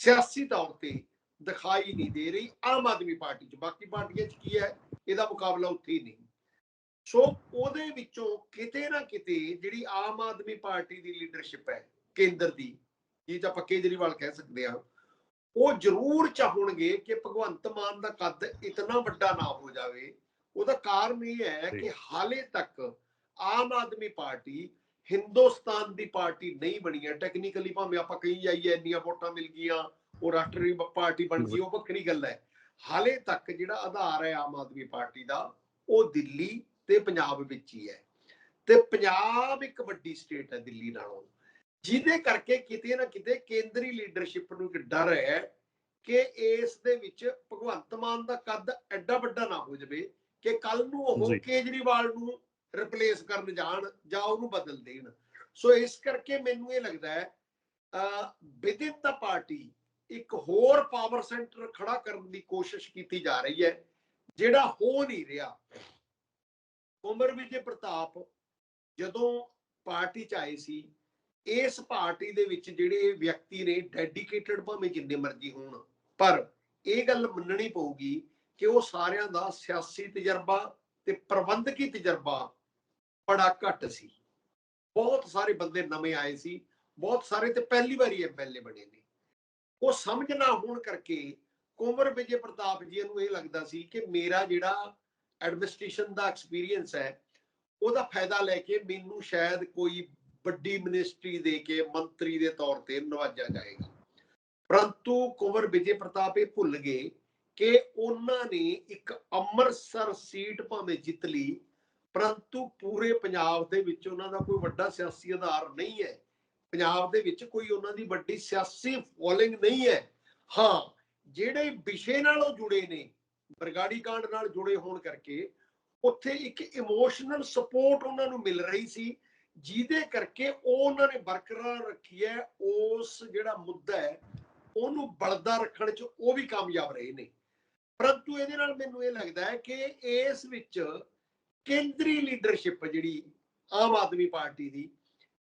ਸਿਆਸੀ ਤੌਰ ਤੇ ਦਿਖਾਈ ਨਹੀਂ ਦੇ ਰਹੀ ਆਮ ਆਦਮੀ ਪਾਰਟੀ 'ਚ। ਬਾਕੀ ਪਾਰਟੀਆਂ 'ਚ ਕੀ ਹੈ ਇਹਦਾ ਮੁਕਾਬਲਾ ਉੱਥੇ ਹੀ ਨਹੀਂ। ਸੋ ਉਹਦੇ ਵਿੱਚੋਂ ਕਿਤੇ ਨਾ ਕਿਤੇ ਜਿਹੜੀ ਆਮ ਆਦਮੀ ਪਾਰਟੀ ਦੀ ਲੀਡਰਸ਼ਿਪ ਹੈ ਕੇਂਦਰ ਦੀ ਜੀ ਤਾਂ ਆਪਾਂ ਕੇਜਰੀਵਾਲ ਕਹਿ ਸਕਦੇ ਆ ਉਹ ਜ਼ਰੂਰ ਚਾਹਣਗੇ ਕਿ ਭਗਵੰਤ ਮਾਨ ਦਾ ਕੱਦ ਇਤਨਾ ਵੱਡਾ ਨਾ ਹੋ ਜਾਵੇ। ਉਹਦਾ ਕਾਰਨ ਇਹ ਹੈ ਕਿ ਹਾਲੇ ਤੱਕ ਆਮ ਆਦਮੀ ਪਾਰਟੀ ਹਿੰਦੁਸਤਾਨ ਦੀ ਪਾਰਟੀ ਨਹੀਂ ਬਣੀ ਹੈ। ਟੈਕਨੀਕਲੀ ਭਾਵੇਂ ਆਪਾਂ ਕਹੀ ਜਾਈਏ ਇੰਨੀਆਂ ਵੋਟਾਂ ਮਿਲ ਗਈਆਂ ਉਹ ਰਾਸ਼ਟਰੀ ਪਾਰਟੀ ਬਣ ਗਈ ਉਹ ਵੱਖਰੀ ਗੱਲ ਹੈ। ਹਾਲੇ ਤੱਕ ਜਿਹੜਾ ਆਧਾਰ ਹੈ ਆਮ ਆਦਮੀ ਪਾਰਟੀ ਦਾ ਉਹ ਦਿੱਲੀ ਤੇ ਪੰਜਾਬ ਵਿੱਚ ਹੀ ਹੈ। ਤੇ ਪੰਜਾਬ ਇੱਕ ਵੱਡੀ ਸਟੇਟ ਹੈ ਦਿੱਲੀ ਨਾਲੋਂ। ਜਿਹਦੇ ਕਰਕੇ ਕਿਤੇ ਨਾ ਕਿਤੇ ਕੇਂਦਰੀ ਲੀਡਰਸ਼ਿਪ ਨੂੰ ਇੱਕ ਡਰ ਹੈ ਕਿ ਇਸ ਦੇ ਵਿੱਚ ਭਗਵੰਤ ਮਾਨ ਦਾ ਕੱਦ ਐਡਾ ਵੱਡਾ ਨਾ ਹੋ ਜਾਵੇ ਕਿ ਕੱਲ ਨੂੰ ਉਹ। ਕੇਜਰੀਵਾਲ ਨੂੰ ਰਿਪਲੇਸ ਕਰਨ ਜਾਣ ਜਾਂ ਉਹਨੂੰ ਬਦਲ ਦੇਣ। ਸੋ ਇਸ ਕਰਕੇ ਮੈਨੂੰ ਇਹ ਲੱਗਦਾ ਹੈ ਵਿਦਿਨ ਦਾ ਪਾਰਟੀ ਇੱਕ ਹੋਰ ਪਾਵਰ ਸੈਂਟਰ ਖੜਾ ਕਰਨ ਦੀ ਕੋਸ਼ਿਸ਼ ਕੀਤੀ ਜਾ ਰਹੀ ਹੈ, ਜਿਹੜਾ ਹੋ ਨਹੀਂ ਰਿਹਾ। ਉਮਰ ਵਿਜੇ ਪ੍ਰਤਾਪ ਜਦੋਂ ਪਾਰਟੀ ਚ ਆਏ ਸੀ, ਇਸ ਪਾਰਟੀ ਦੇ ਵਿੱਚ ਜਿਹੜੇ ਵਿਅਕਤੀ ਨੇ ਡੈਡੀਕੇਟਡ ਭਾਵੇਂ ਜਿੰਨੇ ਮਰਜ਼ੀ ਹੋਣ, ਪਰ ਇਹ ਗੱਲ ਮੰਨਣੀ ਪਊਗੀ ਕਿ ਉਹ ਸਾਰਿਆਂ ਦਾ ਸਿਆਸੀ ਤਜਰਬਾ ਤੇ ਪ੍ਰਬੰਧਕੀ ਤਜਰਬਾ ਬੜਾ ਘੱਟ ਸੀ। ਬਹੁਤ ਸਾਰੇ ਬੰਦੇ ਨਵੇਂ ਆਏ ਸੀ। ਬਹੁਤ ਸਾਰੇ ਤੇ ਪਹਿਲੀ ਵਾਰੀ ਐਮਐਲਏ ਬਣੇ ਨੇ। ਉਹ ਸਮਝ ਹੋਣ ਕਰਕੇ ਕੁੰਵਰ ਵਿਜੇ ਪ੍ਰਤਾਪ ਜੀ ਨੂੰ ਇਹ ਲੱਗਦਾ ਸੀ ਕਿ ਮੇਰਾ ਜਿਹੜਾ ਐਡਮਿਨਿਸਟ੍ਰੇਸ਼ਨ ਦਾ ਐਕਸਪੀਰੀਅੰਸ ਹੈ, ਉਹਦਾ ਫਾਇਦਾ ਲੈ ਕੇ ਮੈਨੂੰ ਸ਼ਾਇਦ ਕੋਈ ਵੱਡੀ ਮਿਨਿਸਟਰੀ ਦੇ ਕੇ ਮੰਤਰੀ ਦੇ ਤੌਰ ਤੇ ਨਵਾਜਿਆ ਜਾਏਗਾ। ਪਰੰਤੂ ਕੁੰਵਰ ਵਿਜੇ ਪ੍ਰਤਾਪ ਇਹ ਭੁੱਲ ਗਏ ਕਿ ਉਹਨਾਂ ਨੇ ਇੱਕ ਅੰਮ੍ਰਿਤਸਰ ਸੀਟ ਭਾਵੇਂ ਜਿੱਤ ਲਈ ਪਰੰਤੂ ਪੂਰੇ ਪੰਜਾਬ ਦੇ ਵਿੱਚ ਉਹਨਾਂ ਦਾ ਕੋਈ ਵੱਡਾ ਸਿਆਸੀ ਆਧਾਰ ਨਹੀਂ ਹੈ। ਪੰਜਾਬ ਦੇ ਵਿੱਚ ਕੋਈ ਉਹਨਾਂ ਦੀ ਵੱਡੀ ਸਿਆਸੀ ਫੋਲੋਇੰਗ ਨਹੀਂ ਹੈ। ਹਾਂ, ਜਿਹੜੇ ਵਿਸ਼ੇ ਨਾਲ ਉਹ ਜੁੜੇ ਨੇ, ਬਰਗਾੜੀ ਕਾਂਡ ਨਾਲ ਜੁੜੇ ਹੋਣ ਕਰਕੇ ਉੱਥੇ ਇੱਕ ਇਮੋਸ਼ਨਲ ਸਪੋਰਟ ਉਹਨਾਂ ਨੂੰ ਮਿਲ ਰਹੀ ਸੀ, ਜਿਹਦੇ ਕਰਕੇ ਉਹ ਉਹਨਾਂ ਨੇ ਬਰਕਰਾਰ ਰੱਖੀ ਹੈ, ਉਸ ਜਿਹੜਾ ਮੁੱਦਾ ਹੈ, ਉਹਨੂੰ ਬਲਦਾ ਰੱਖਣ 'ਚ ਉਹ ਵੀ ਕਾਮਯਾਬ ਰਹੇ ਨੇ। ਪਰੰਤੂ ਇਹਦੇ ਨਾਲ ਮੈਨੂੰ ਇਹ ਲੱਗਦਾ ਹੈ ਕਿ ਇਸ ਵਿੱਚ ਕੇਂਦਰੀ ਲੀਡਰਸ਼ਿਪ ਜਿਹੜੀ ਆਮ ਆਦਮੀ ਪਾਰਟੀ ਦੀ,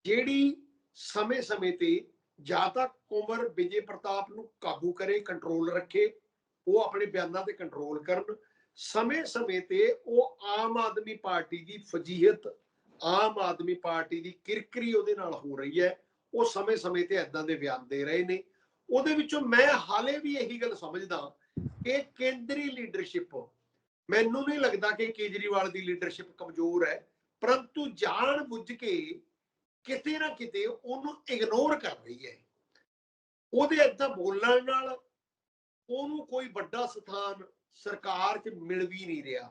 ਜਿਹੜੀ ਸਮੇਂ-ਸਮੇਂ ਤੇ ਜਾਂ ਤਾਂ ਕੁੰਵਰ ਵਿਜੇ ਪ੍ਰਤਾਪ ਨੂੰ ਕਾਬੂ ਕਰੇ ਕੰਟਰੋਲ ਰੱਖੇ, ਉਹ ਆਪਣੇ ਬਿਆਨਾਂ ਤੇ ਕੰਟਰੋਲ ਕਰਨ ਸਮੇਂ-ਸਮੇਂ ਤੇ ਉਹ ਆਮ ਆਦਮੀ ਪਾਰਟੀ ਦੀ ਫਜੀਹਤ ਆਮ ਆਦਮੀ ਪਾਰਟੀ ਦੀ ਕਿਰਕਰੀ ਉਹਦੇ ਨਾਲ ਹੋ ਰਹੀ ਹੈ, ਉਹ ਸਮੇਂ-ਸਮੇਂ ਤੇ ਐਦਾਂ ਦੇ ਬਿਆਨ ਦੇ ਰਹੇ ਨੇ। ਉਹਦੇ ਵਿੱਚੋਂ ਮੈਂ ਹਾਲੇ ਵੀ ਇਹੀ ਗੱਲ ਸਮਝਦਾ ਕਿ ਕੇਂਦਰੀ ਲੀਡਰਸ਼ਿਪ ਮੈਨੂੰ ਨਹੀਂ ਲੱਗਦਾ ਕਿ ਕੇਜਰੀਵਾਲ ਦੀ ਲੀਡਰਸ਼ਿਪ ਕਮਜ਼ੋਰ ਹੈ, ਪਰੰਤੂ ਜਾਣ ਬੁੱਝ ਕੇ ਕਿਤੇ ਨਾ ਕਿਤੇ ਉਹਨੂੰ ਇਗਨੋਰ ਕਰ ਰਹੀ ਹੈ। ਉਹਦੇ ਏਦਾਂ ਬੋਲਣ ਨਾਲ ਉਹਨੂੰ ਕੋਈ ਵੱਡਾ ਸਥਾਨ ਸਰਕਾਰ 'ਚ ਮਿਲ ਵੀ ਨਹੀਂ ਰਿਹਾ।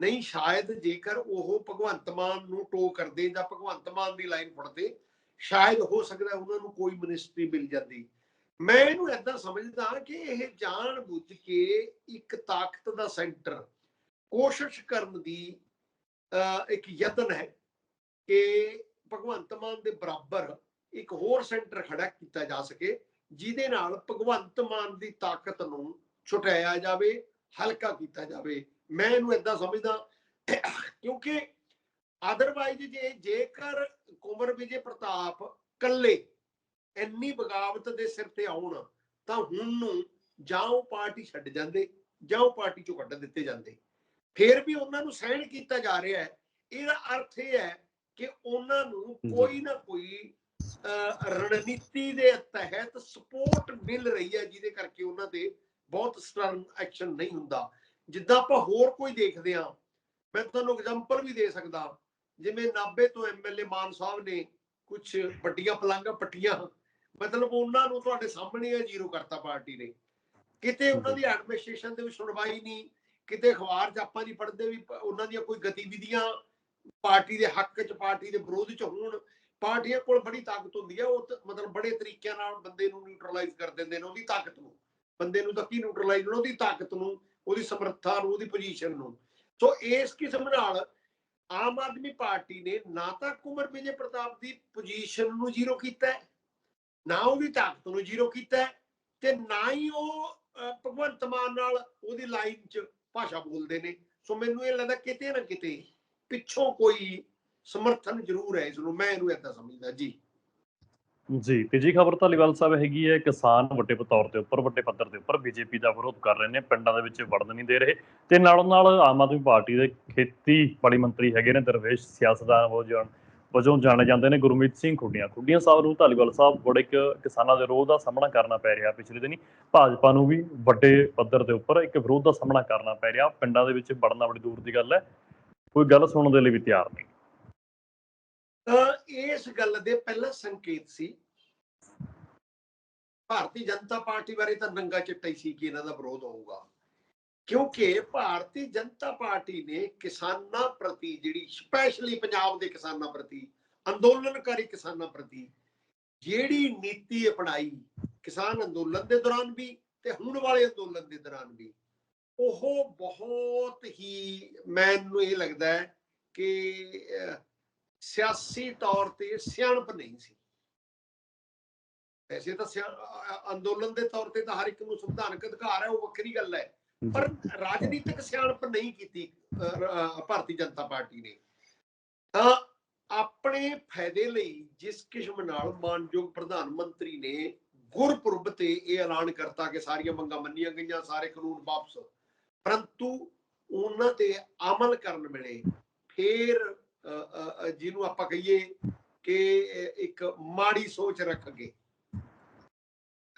ਨਹੀਂ, ਸ਼ਾਇਦ ਜੇਕਰ ਉਹ ਭਗਵੰਤ ਮਾਨ ਨੂੰ ਟੋ ਕਰਦੇ ਜਾਂ ਭਗਵੰਤ ਮਾਨ ਦੀ ਲਾਈਨ ਫੜਦੇ, ਸ਼ਾਇਦ ਹੋ ਸਕਦਾ ਉਹਨਾਂ ਨੂੰ ਕੋਈ ਮਿਨਿਸਟਰੀ ਮਿਲ ਜਾਂਦੀ। ਮੈਂ ਇਹਨੂੰ ਏਦਾਂ ਸਮਝਦਾ ਕਿ ਇਹ ਜਾਣ ਬੁੱਝ ਕੇ ਇੱਕ ਤਾਕਤ ਦਾ ਸੈਂਟਰ ਕੋਸ਼ਿਸ਼ ਕਰਨ ਦੀ ਇੱਕ ਯਤਨ ਹੈ ਕਿ ਭਗਵੰਤ ਮਾਨ ਦੇ ਬਰਾਬਰ ਇੱਕ ਹੋਰ ਸੈਂਟਰ ਖੜਾ ਕੀਤਾ ਜਾ ਸਕੇ, ਜਿਹਦੇ ਨਾਲ ਭਗਵੰਤ ਮਾਨ ਦੀ ਤਾਕਤ ਨੂੰ ਛੁਟਾਇਆ ਜਾਵੇ, ਹਲਕਾ ਕੀਤਾ ਜਾਵੇ। ਮੈਂ ਇਹਨੂੰ ਏਦਾਂ ਸਮਝਦਾ ਕਿਉਂਕਿ ਅਦਰਵਾਈਜ਼ ਜੇ ਜੇਕਰ ਕੁੰਵਰ ਵਿਜੇ ਪ੍ਰਤਾਪ ਕੱਲੇ ਇੰਨੀ ਬਗਾਵਤ ਦੇ ਸਿਰ ਤੇ ਆਉਣ ਤਾਂ ਹੁਣ ਨੂੰ ਜਾਂ ਉਹ ਪਾਰਟੀ ਛੱਡ ਜਾਂਦੇ ਜਾਂ ਉਹ ਪਾਰਟੀ ਚੋਂ ਕੱਢ ਦਿੱਤੇ ਜਾਂਦੇ। ਫਿਰ ਵੀ ਉਹਨਾਂ ਨੂੰ ਸਹਿਣ ਕੀਤਾ ਜਾ ਰਿਹਾ ਹੈ। ਇਹਦਾ ਅਰਥ ਇਹ ਹੈ ਕਿ ਉਹਨਾਂ ਨੂੰ। ਕੋਈ ਨਾ ਕੋਈ ਰਣਨੀਤੀ ਦੇ ਤਹਿਤ ਸਪੋਰਟ ਮਿਲ ਰਹੀ ਹੈ ਜਿਹਦੇ ਕਰਕੇ ਉਹਨਾਂ ਤੇ ਬਹੁਤ ਸਟਰਨ ਐਕਸ਼ਨ ਨਹੀਂ ਹੁੰਦਾ। ਜਿੱਦਾਂ ਆਪਾਂ ਹੋਰ ਕੋਈ ਦੇਖਦੇ ਹਾਂ ਮੈਂ ਤੁਹਾਨੂੰ ਐਗਜ਼ਾਮਪਲ ਵੀ ਦੇ ਸਕਦਾ। ਜਿਵੇਂ ਨਾਬੇ ਤੋਂ ਐਮਐਲਏ ਮਾਨ ਸਾਹਿਬ ਨੇ ਕੁਝ ਵੱਡੀਆਂ ਪਲੰਘਾਂ ਪੱਟੀਆਂ। ਮਤਲਬ ਉਹਨਾਂ ਨੂੰ ਤੁਹਾਡੇ ਸਾਹਮਣੇ ਹੀ ਜ਼ੀਰੋ ਕਰਤਾ ਪਾਰਟੀ ਨੇ। ਕਿਤੇ ਉਹਨਾਂ ਦੀ ਐਡਮਿਨਿਸਟ੍ਰੇਸ਼ਨ ਦੇ ਵਿੱਚ ਸੁਣਵਾਈ ਨਹੀਂ ਕਿਤੇ ਅਖਬਾਰ 'ਚ ਆਪਾਂ ਨਹੀਂ ਪੜ੍ਹਦੇ ਵੀ ਉਹਨਾਂ ਦੀਆਂ ਕੋਈ ਗਤੀਵਿਧੀਆਂ ਪਾਰਟੀ ਦੇ ਹੱਕ 'ਚ ਪਾਰਟੀ ਦੇ ਵਿਰੋਧ 'ਚ ਹੋਣ ਪਾਰਟੀਆਂ ਕੋਲ ਬੜੀ ਤਾਕਤ ਹੁੰਦੀ ਹੈ ਉਹ ਮਤਲਬ ਬੜੇ ਤਰੀਕਿਆਂ ਨਾਲ ਬੰਦੇ ਨੂੰ ਨਿਊਟਰਲਾਈਜ਼ ਕਰ ਦਿੰਦੇ ਨੇ ਉਹਦੀ ਤਾਕਤ ਨੂੰ। ਬੰਦੇ ਨੂੰ ਤਾਂ ਕੀ ਨਿਊਟਰਲਾਈਜ਼ ਉਹਦੀ ਤਾਕਤ ਨੂੰ ਉਹਦੀ ਸਮਰੱਥਾ ਨੂੰ ਉਹਦੀ ਪੋਜੀਸ਼ਨ ਨੂੰ। ਸੋ ਇਸ ਕਿਸਮ ਨਾਲ ਆਮ ਆਦਮੀ ਪਾਰਟੀ ਨੇ ਨਾ ਤਾਂ ਕੁਮਰ ਵਿਜੇ ਪ੍ਰਤਾਪ ਦੀ ਪੋਜੀਸ਼ਨ ਨੂੰ ਜ਼ੀਰੋ ਕੀਤਾ ਹੈ ਨਾ ਉਹਦੀ ਤਾਕਤ ਨੂੰ ਜ਼ੀਰੋ ਕੀਤਾ ਤੇ ਨਾ ਹੀ ਉਹ ਭਗਵੰਤ ਮਾਨ ਨਾਲ ਉਹਦੀ ਲਾਈਨ 'ਚ ਭਾਸ਼ਾ ਬੋਲਦੇ ਨੇ। ਸੋ ਮੈਨੂੰ ਇਹ ਲੱਗਦਾ ਕਿਤੇ ਨਾ ਕਿਤੇ ਪਿੱਛੋਂ ਕੋਈ ਸਮਰਥਨ ਜ਼ਰੂਰ ਹੈ ਇਸ ਨੂੰ, ਮੈਂ ਇਹਨੂੰ ਏਦਾਂ ਸਮਝਦਾ, ਜੀ। ਜੀ ਤੀਜੀ ਖਬਰ ਧਾਲੀਵਾਲ ਸਾਹਿਬ ਹੈਗੀ ਹੈ, ਕਿਸਾਨ ਵੱਡੇ ਤੌਰ ਤੇ ਉੱਪਰ, ਵੱਡੇ ਪੱਧਰ ਦੇ ਉੱਪਰ ਬੀਜੇਪੀ ਦਾ ਵਿਰੋਧ ਕਰ ਰਹੇ ਨੇ, ਪਿੰਡਾਂ ਦੇ ਵਿੱਚ ਵੜਨ ਨਹੀਂ ਦੇ ਰਹੇ। ਤੇ ਨਾਲੋਂ ਨਾਲ ਆਮ ਆਦਮੀ ਪਾਰਟੀ ਦੇ ਖੇਤੀਬਾੜੀ ਮੰਤਰੀ ਹੈਗੇ ਨੇ ਦਰਵੇਸ਼ ਸਿਆਸਤਦਾਨ ਵਜੋਂ ਵਜੋਂ ਜਾਣੇ ਜਾਂਦੇ ਨੇ ਗੁਰਮੀਤ ਸਿੰਘ ਖੁੱਡੀਆਂ। ਖੁੱਡੀਆਂ ਸਾਹਿਬ ਨੂੰ ਧਾਲੀਵਾਲ ਸਾਹਿਬ ਬੜੇ ਕਿਸਾਨਾਂ ਦੇ ਰੋਹ ਦਾ ਸਾਹਮਣਾ ਕਰਨਾ ਪੈ ਰਿਹਾ ਪਿਛਲੇ ਦਿਨੀ। ਭਾਜਪਾ ਨੂੰ ਵੀ ਵੱਡੇ ਪੱਧਰ ਦੇ ਉੱਪਰ ਇੱਕ ਵਿਰੋਧ ਦਾ ਸਾਹਮਣਾ ਕਰਨਾ ਪੈ ਰਿਹਾ। ਪਿੰਡਾਂ ਦੇ ਵਿੱਚ ਬੜਨਾ ਬੜੀ ਦੂਰ ਦੀ ਗੱਲ ਹੈ। ਕੋਈ ਗੱਲ ਸੁਣਨ ਦੇ ਲਈ ਵੀ ਤਿਆਰ ਨਹੀਂ। ਤਾਂ ਇਸ ਗੱਲ ਦੇ ਪਹਿਲਾ ਸੰਕੇਤ ਸੀ, ਭਾਰਤੀ ਜਨਤਾ ਪਾਰਟੀ ਬਾਰੇ ਤਾਂ ਨੰਗਾ ਚਿੱਟਾ ਹੀ ਸੀ ਕਿ ਇਹਨਾਂ ਦਾ ਵਿਰੋਧ ਹੋਊਗਾ। ਕਿਉਂਕਿ ਭਾਰਤੀ ਜਨਤਾ ਪਾਰਟੀ ਨੇ ਕਿਸਾਨਾਂ ਪ੍ਰਤੀ ਜਿਹੜੀ ਸਪੈਸ਼ਲੀ ਪੰਜਾਬ ਦੇ ਕਿਸਾਨਾਂ ਪ੍ਰਤੀ, ਅੰਦੋਲਨਕਾਰੀ ਕਿਸਾਨਾਂ ਪ੍ਰਤੀ ਜਿਹੜੀ ਨੀਤੀ ਅਪਣਾਈ, ਕਿਸਾਨ ਅੰਦੋਲਨ ਦੇ ਦੌਰਾਨ ਵੀ ਤੇ ਹੁਣ ਵਾਲੇ ਅੰਦੋਲਨ ਦੇ ਦੌਰਾਨ ਵੀ, ਉਹ ਬਹੁਤ ਹੀ ਮੈਨੂੰ ਇਹ ਲੱਗਦਾ ਹੈ ਕਿ ਸਿਆਸੀ ਤੌਰ ਤੇ ਸਿਆਣਪ ਨਹੀਂ ਸੀ। ਵੈਸੇ ਤਾਂ ਸਿਆ- ਅੰਦੋਲਨ ਦੇ ਤੌਰ ਤੇ ਤਾਂ ਹਰ ਇੱਕ ਨੂੰ ਸੰਵਿਧਾਨਕ ਅਧਿਕਾਰ ਹੈ, ਉਹ ਵੱਖਰੀ ਗੱਲ ਹੈ। ਪਰ ਰਾਜਨੀਤਿਕ ਸਿਆਣਪ ਨਹੀਂ ਕੀਤੀ ਭਾਰਤੀ ਜਨਤਾ ਪਾਰਟੀ ਨੇ। ਤਾਂ ਆਪਣੇ ਫਾਇਦੇ ਲਈ ਜਿਸ ਕਿਸਮ ਨਾਲ ਮਾਨਯੋਗ ਪ੍ਰਧਾਨ ਮੰਤਰੀ ਨੇ ਗੁਰਪੁਰਬ ਤੇ ਇਹ ਐਲਾਨ ਕਰਤਾ ਕਿ ਸਾਰੀਆਂ ਮੰਗਾਂ ਮੰਨੀਆਂ ਗਈਆਂ ਸਾਰੇ ਕਾਨੂੰਨ ਵਾਪਸ। ਪਰੰਤੂ ਉਹਨਾਂ ਤੇ ਅਮਲ ਕਰਨ ਵੇਲੇ ਫੇਰ ਜਿਹਨੂੰ ਆਪਾਂ ਕਹੀਏ ਕਿ ਇੱਕ ਮਾੜੀ ਸੋਚ ਰੱਖ ਕੇ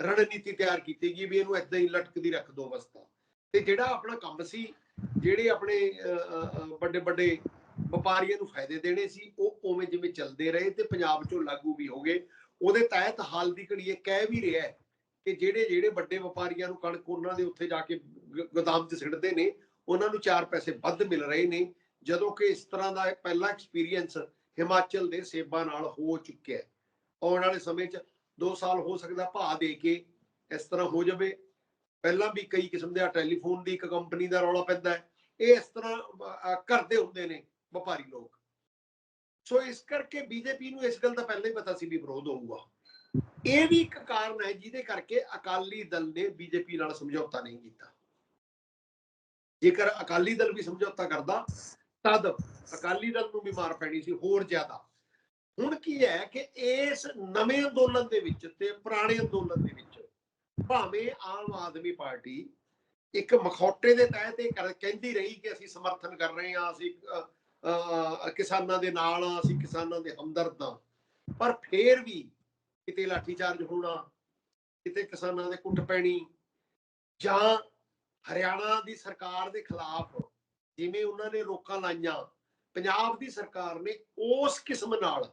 ਰਣਨੀਤੀ ਤਿਆਰ ਕੀਤੀ ਗਈ ਵੀ ਇਹਨੂੰ ਏਦਾਂ ਹੀ ਲਟਕਦੀ ਰੱਖ ਦੋ ਅਵਸਥਾ। ਤੇ ਜਿਹੜਾ ਆਪਣਾ ਕੰਮ ਸੀ, ਜਿਹੜੇ ਆਪਣੇ ਵੱਡੇ ਵੱਡੇ ਵਪਾਰੀਆਂ ਨੂੰ ਫਾਇਦੇ ਦੇਣੇ ਸੀ, ਉਹ ਉਵੇਂ ਜਿਵੇਂ ਚੱਲਦੇ ਰਹੇ ਤੇ ਪੰਜਾਬ ਚੋਂ ਲਾਗੂ ਵੀ ਹੋ ਗਏ। ਉਹਦੇ ਤਹਿਤ ਹਾਲ ਦੀ ਘੜੀ ਇਹ ਕਹਿ ਵੀ ਰਿਹਾ ਹੈ ਕਿ ਜਿਹੜੇ ਜਿਹੜੇ ਵੱਡੇ ਵਪਾਰੀਆਂ ਨੂੰ ਕਣਕ ਉਹਨਾਂ ਦੇ ਉੱਥੇ ਜਾ ਕੇ ਗੋਦਾਮ 'ਚ ਸਿੱਟਦੇ ਨੇ, ਉਹਨਾਂ ਨੂੰ 4 ਪੈਸੇ ਵੱਧ ਮਿਲ ਰਹੇ ਨੇ, ਜਦੋਂ ਕਿ ਇਸ ਤਰ੍ਹਾਂ ਦਾ ਪਹਿਲਾ ਐਕਸਪੀਰੀਅੰਸ ਹਿਮਾਚਲ ਦੇ ਸੇਬਾਂ ਨਾਲ ਹੋ ਚੁੱਕਿਆ ਹੈ। ਆਉਣ ਵਾਲੇ ਸਮੇਂ 'ਚ 2 ਸਾਲ ਹੋ ਸਕਦਾ ਭਾਅ ਦੇ ਕੇ ਇਸ ਤਰ੍ਹਾਂ ਹੋ ਜਾਵੇ ਪਹਿਲਾਂ ਵੀ ਕਈ ਕਿਸਮ ਦੇ ਆ, ਟੈਲੀਫੋਨ ਦੀ ਇੱਕ ਕੰਪਨੀ ਦਾ ਰੌਲਾ ਪੈਂਦਾ ਹੈ। ਇਹ ਇਸ ਤਰ੍ਹਾਂ ਕਰਦੇ ਹੁੰਦੇ ਨੇ ਵਪਾਰੀ ਲੋਕ। ਸੋ ਇਸ ਕਰਕੇ ਬੀਜੇਪੀ ਨੂੰ ਇਸ ਗੱਲ ਦਾ ਪਹਿਲਾਂ ਹੀ ਪਤਾ ਸੀ ਵੀ ਵਿਰੋਧ ਹੋਊਗਾ। ਇਹ ਵੀ ਇੱਕ ਕਾਰਨ ਹੈ ਜਿਹਦੇ ਕਰਕੇ ਅਕਾਲੀ ਦਲ ਨੇ ਬੀਜੇਪੀ ਨਾਲ ਸਮਝੌਤਾ ਨਹੀਂ ਕੀਤਾ। ਜੇਕਰ ਅਕਾਲੀ ਦਲ ਵੀ ਸਮਝੌਤਾ ਕਰਦਾ, ਤਦ ਅਕਾਲੀ ਦਲ ਨੂੰ ਵੀ ਮਾਰ ਪੈਣੀ ਸੀ ਹੋਰ ਜ਼ਿਆਦਾ। ਹੁਣ ਕੀ ਹੈ ਕਿ ਇਸ ਨਵੇਂ ਅੰਦੋਲਨ ਦੇ ਵਿੱਚ ਤੇ ਪੁਰਾਣੇ ਅੰਦੋਲਨ ਦੇ ਵਿੱਚ ਭਾਵੇਂ ਆਮ ਆਦਮੀ ਪਾਰਟੀ ਇੱਕ ਮਖੌਟੇ ਦੇ ਤਹਿਤ ਇਹ ਕਹਿੰਦੀ ਰਹੀ ਕਿ ਅਸੀਂ ਸਮਰਥਨ ਕਰ ਰਹੇ ਹਾਂ, ਅਸੀਂ ਕਿਸਾਨਾਂ ਦੇ ਨਾਲ ਹਾਂ, ਅਸੀਂ ਕਿਸਾਨਾਂ ਦੇ ਹਮਦਰਦ ਹਾਂ। ਪਰ ਫੇਰ ਵੀ ਕਿਤੇ ਲਾਠੀਚਾਰਜ ਹੋਣਾ, ਕਿਤੇ ਕਿਸਾਨਾਂ ਦੇ ਕੁੱਟ ਪੈਣੀ ਜਾਂ ਹਰਿਆਣਾ ਦੀ ਸਰਕਾਰ ਦੇ ਖਿਲਾਫ ਜਿਵੇਂ ਉਹਨਾਂ ਨੇ ਰੋਕਾਂ ਲਾਈਆਂ, ਪੰਜਾਬ ਦੀ ਸਰਕਾਰ ਨੇ ਉਸ ਕਿਸਮ ਨਾਲ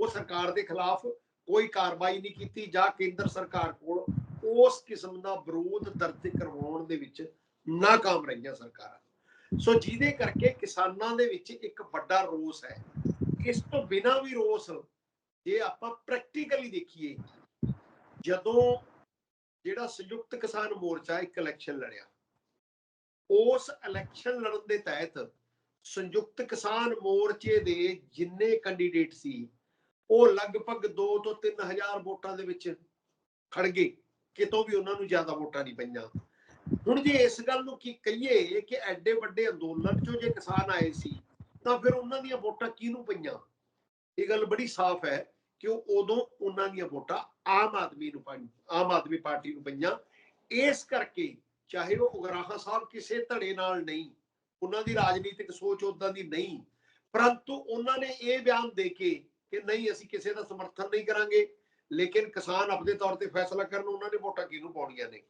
ਉਹ ਸਰਕਾਰ ਦੇ ਖਿਲਾਫ ਕੋਈ ਕਾਰਵਾਈ ਨਹੀਂ ਕੀਤੀ ਜਾਂ ਕੇਂਦਰ ਸਰਕਾਰ ਕੋਲ ਉਸ ਕਿਸਮ ਦਾ ਵਿਰੋਧ ਦਰਜ ਕਰਵਾਉਣ ਦੇ ਵਿੱਚ ਨਾਕਾਮ ਰਹੀਆਂ ਸਰਕਾਰਾਂ। ਸੋ ਜਿਹਦੇ ਕਰਕੇ ਕਿਸਾਨਾਂ ਦੇ ਵਿੱਚ ਇੱਕ ਵੱਡਾ ਰੋਸ ਹੈ। ਇਸ ਤੋਂ ਬਿਨਾਂ ਵੀ ਰੋਸ ਜੇ ਆਪਾਂ ਪ੍ਰੈਕਟੀਕਲੀ ਦੇਖੀਏ, ਜਦੋਂ ਜਿਹੜਾ ਸੰਯੁਕਤ ਕਿਸਾਨ ਮੋਰਚਾ ਇੱਕ ਇਲੈਕਸ਼ਨ ਲੜਿਆ, ਉਸ ਇਲੈਕਸ਼ਨ ਲੜਨ ਦੇ ਤਹਿਤ ਸੰਯੁਕਤ ਕਿਸਾਨ ਮੋਰਚੇ ਦੇ ਜਿੰਨੇ ਕੈਂਡੀਡੇਟ ਸੀ, ਉਹ ਲਗਭਗ 2 ਤੋਂ 3000 ਵੋਟਾਂ ਦੇ ਵਿੱਚ ਖੜ ਗਏ। ਕਿਤੋਂ ਵੀ ਉਹਨਾਂ ਨੂੰ ਜ਼ਿਆਦਾ ਵੋਟਾਂ ਨਹੀਂ ਪਈਆਂ। ਹੁਣ ਜੇ ਇਸ ਗੱਲ ਨੂੰ ਕੀ ਕਹੀਏ ਕਿ ਐਡੇ ਵੱਡੇ ਅੰਦੋਲਨ ਚੋਂ ਜੇ ਕਿਸਾਨ ਆਏ ਸੀ, ਤਾਂ ਫਿਰ ਉਹਨਾਂ ਦੀਆਂ ਵੋਟਾਂ ਕਿਹਨੂੰ ਪਈਆਂ? ਇਹ ਗੱਲ ਬੜੀ ਸਾਫ਼ ਹੈ ਕਿ ਉਦੋਂ ਉਹਨਾਂ ਦੀਆਂ ਵੋਟਾਂ ਆਮ ਆਦਮੀ ਨੂੰ ਪਾਈ ਆਮ ਆਦਮੀ ਪਾਰਟੀ ਨੂੰ ਪਈਆਂ। ਇਸ ਕਰਕੇ ਚਾਹੇ ਉਹ ਉਗਰਾਹਾ ਸਾਹਿਬ ਕਿਸੇ ਧੜੇ ਨਾਲ ਨਹੀਂ, ਉਹਨਾਂ ਦੀ ਰਾਜਨੀਤਿਕ ਸੋਚ ਉਦਾਂ ਦੀ ਨਹੀਂ, ਪਰੰਤੂ ਉਹਨਾਂ ਨੇ ਇਹ ਬਿਆਨ ਦੇ ਕੇ ਕਿ ਨਹੀਂ, ਅਸੀਂ ਕਿਸੇ ਦਾ ਸਮਰਥਨ ਨਹੀਂ ਕਰਾਂਗੇ। ਲੇਕਿਨ ਕਿਸਾਨ ਆਪਣੇ ਤੌਰ ਤੇ ਫੈਸਲਾ ਕਰਨ, ਉਹਨਾਂ ਨੇ ਵੋਟਾਂ ਕਿਹਨੂੰ ਪਾਉਣੀਆਂ ਨੇ?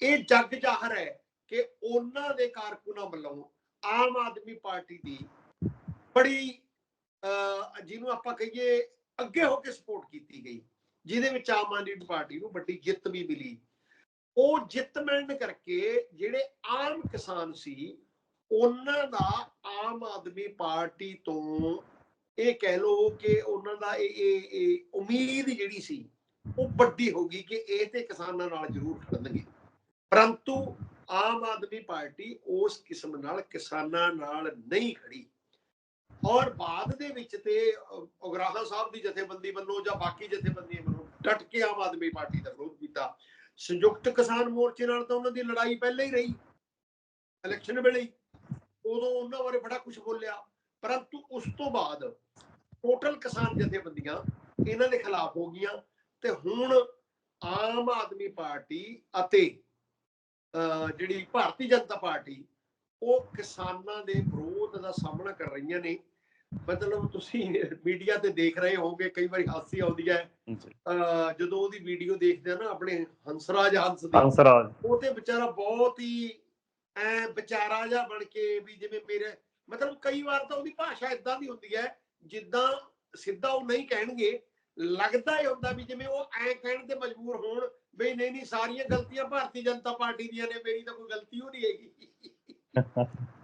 ਇਹ ਜੱਗ ਜ਼ਾਹਰ ਹੈ ਕਿ ਉਹਨਾਂ ਦੇ ਕਾਰਕੁਨਾਂ ਵੱਲੋਂ ਆਮ ਆਦਮੀ ਪਾਰਟੀ ਦੀ ਬੜੀ ਜਿਹਨੂੰ ਆਪਾਂ ਕਹੀਏ ਅੱਗੇ ਹੋ ਕੇ ਸਪੋਰਟ ਕੀਤੀ ਗਈ, ਜਿਹਦੇ ਵਿੱਚ ਆਮ ਆਦਮੀ ਪਾਰਟੀ ਨੂੰ ਵੱਡੀ ਜਿੱਤ ਵੀ ਮਿਲੀ। ਉਹ ਜਿੱਤ ਮਿਲਣ ਕਰਕੇ ਜਿਹੜੇ ਆਮ ਕਿਸਾਨ ਸੀ, ਉਹਨਾਂ ਦਾ ਆਮ ਆਦਮੀ ਪਾਰਟੀ ਤੋਂ ਇਹ ਕਹਿ ਲਓ ਕਿ ਉਹਨਾਂ ਦਾ ਇਹ ਇਹ ਉਮੀਦ ਜਿਹੜੀ ਸੀ ਉਹ ਵੱਡੀ ਹੋ ਗਈ ਕਿ ਇਹ ਤੇ ਕਿਸਾਨਾਂ ਨਾਲ ਜ਼ਰੂਰ ਖੜਨਗੇ। ਪਰੰਤੂ ਆਮ ਆਦਮੀ ਪਾਰਟੀ ਉਸ ਕਿਸਮ ਨਾਲ ਕਿਸਾਨਾਂ ਨਾਲ ਨਹੀਂ ਖੜੀ। ਔਰ ਬਾਅਦ ਦੇ ਵਿੱਚ ਤੇ ਅ, ਉਗਰਾਹਾ ਸਾਹਿਬ ਦੀ ਜਥੇਬੰਦੀ ਵੱਲੋਂ ਜਾਂ ਬਾਕੀ ਜਥੇਬੰਦੀਆਂ ਵੱਲੋਂ ਡਟ ਕੇ ਆਮ ਆਦਮੀ ਪਾਰਟੀ ਦਾ ਵਿਰੋਧ ਕੀਤਾ। ਸੰਯੁਕਤ ਕਿਸਾਨ ਮੋਰਚੇ ਨਾਲ ਤਾਂ ਉਹਨਾਂ ਦੀ ਲੜਾਈ ਪਹਿਲਾਂ ਹੀ ਰਹੀ। ਇਲੈਕਸ਼ਨ ਵੇਲੇ ਉਦੋਂ ਉਹਨਾਂ ਬਾਰੇ ਬੜਾ ਕੁਝ ਬੋਲਿਆ। ਪਰੰਤੂ ਉਸ ਤੋਂ ਬਾਅਦ ਟੋਟਲ ਕਿਸਾਨ ਜਥੇਬੰਦੀਆਂ ਇਹਨਾਂ ਦੇ ਖਿਲਾਫ ਹੋ ਗਈਆਂ ਤੇ ਹੁਣ ਆਮ ਆਦਮੀ ਪਾਰਟੀ ਅਤੇ ਜਿਹੜੀ ਭਾਰਤੀ ਜਨਤਾ ਪਾਰਟੀ ਉਹ ਕਿਸਾਨਾਂ ਦੇ ਵਿਰੋਧ ਦਾ ਸਾਹਮਣਾ ਕਰ ਰਹੀਆਂ ਨੇ। ਮਤਲਬ ਤੁਸੀਂ ਮੀਡੀਆ ਤੇ ਦੇਖ ਰਹੇ ਹੋਵੋਗੇ ਕਈ ਵਾਰੀ ਹਾਸੀ ਆਉਂਦੀ ਹੈ। ਜੀ ਜਦੋਂ ਉਹਦੀ ਵੀਡੀਓ ਦੇਖਦੇ ਆ ਨਾ ਆਪਣੇ ਹੰਸਰਾਜ ਹੰਸ ਦੀ ਹੰਸਰਾਜ। ਉਹ ਤੇ ਵਿਚਾਰਾ ਬਹੁਤ ਹੀ ਐ ਵਿਚਾਰਾ ਜਿਹਾ ਬਣ ਕੇ ਵੀ ਜਿਵੇਂ ਮੇਰੇ ਮਤਲਬ ਕਈ ਵਾਰ ਤਾਂ ਉਹਦੀ ਭਾਸ਼ਾ ਇਦਾਂ ਦੀ ਹੁੰਦੀ ਹੈ ਜਿੱਦਾਂ ਸਿੱਧਾ ਉਹ ਨਹੀਂ ਕਹਿਣਗੇ ਲੱਗਦਾ ਹੀ ਹੁੰਦਾ ਵੀ ਜਿਵੇਂ ਉਹ ਐ ਕਹਿਣ ਤੇ ਮਜਬੂਰ ਹੋਣ ਵੀ ਨਹੀਂ ਨਹੀਂ ਸਾਰੀਆਂ ਗਲਤੀਆਂ ਭਾਰਤੀ ਜਨਤਾ ਪਾਰਟੀ ਦੀਆਂ ਨੇ ਮੇਰੀ ਤਾਂ ਕੋਈ ਗਲਤੀ ਹੋ ਨਹੀਂ ਹੈਗੀ।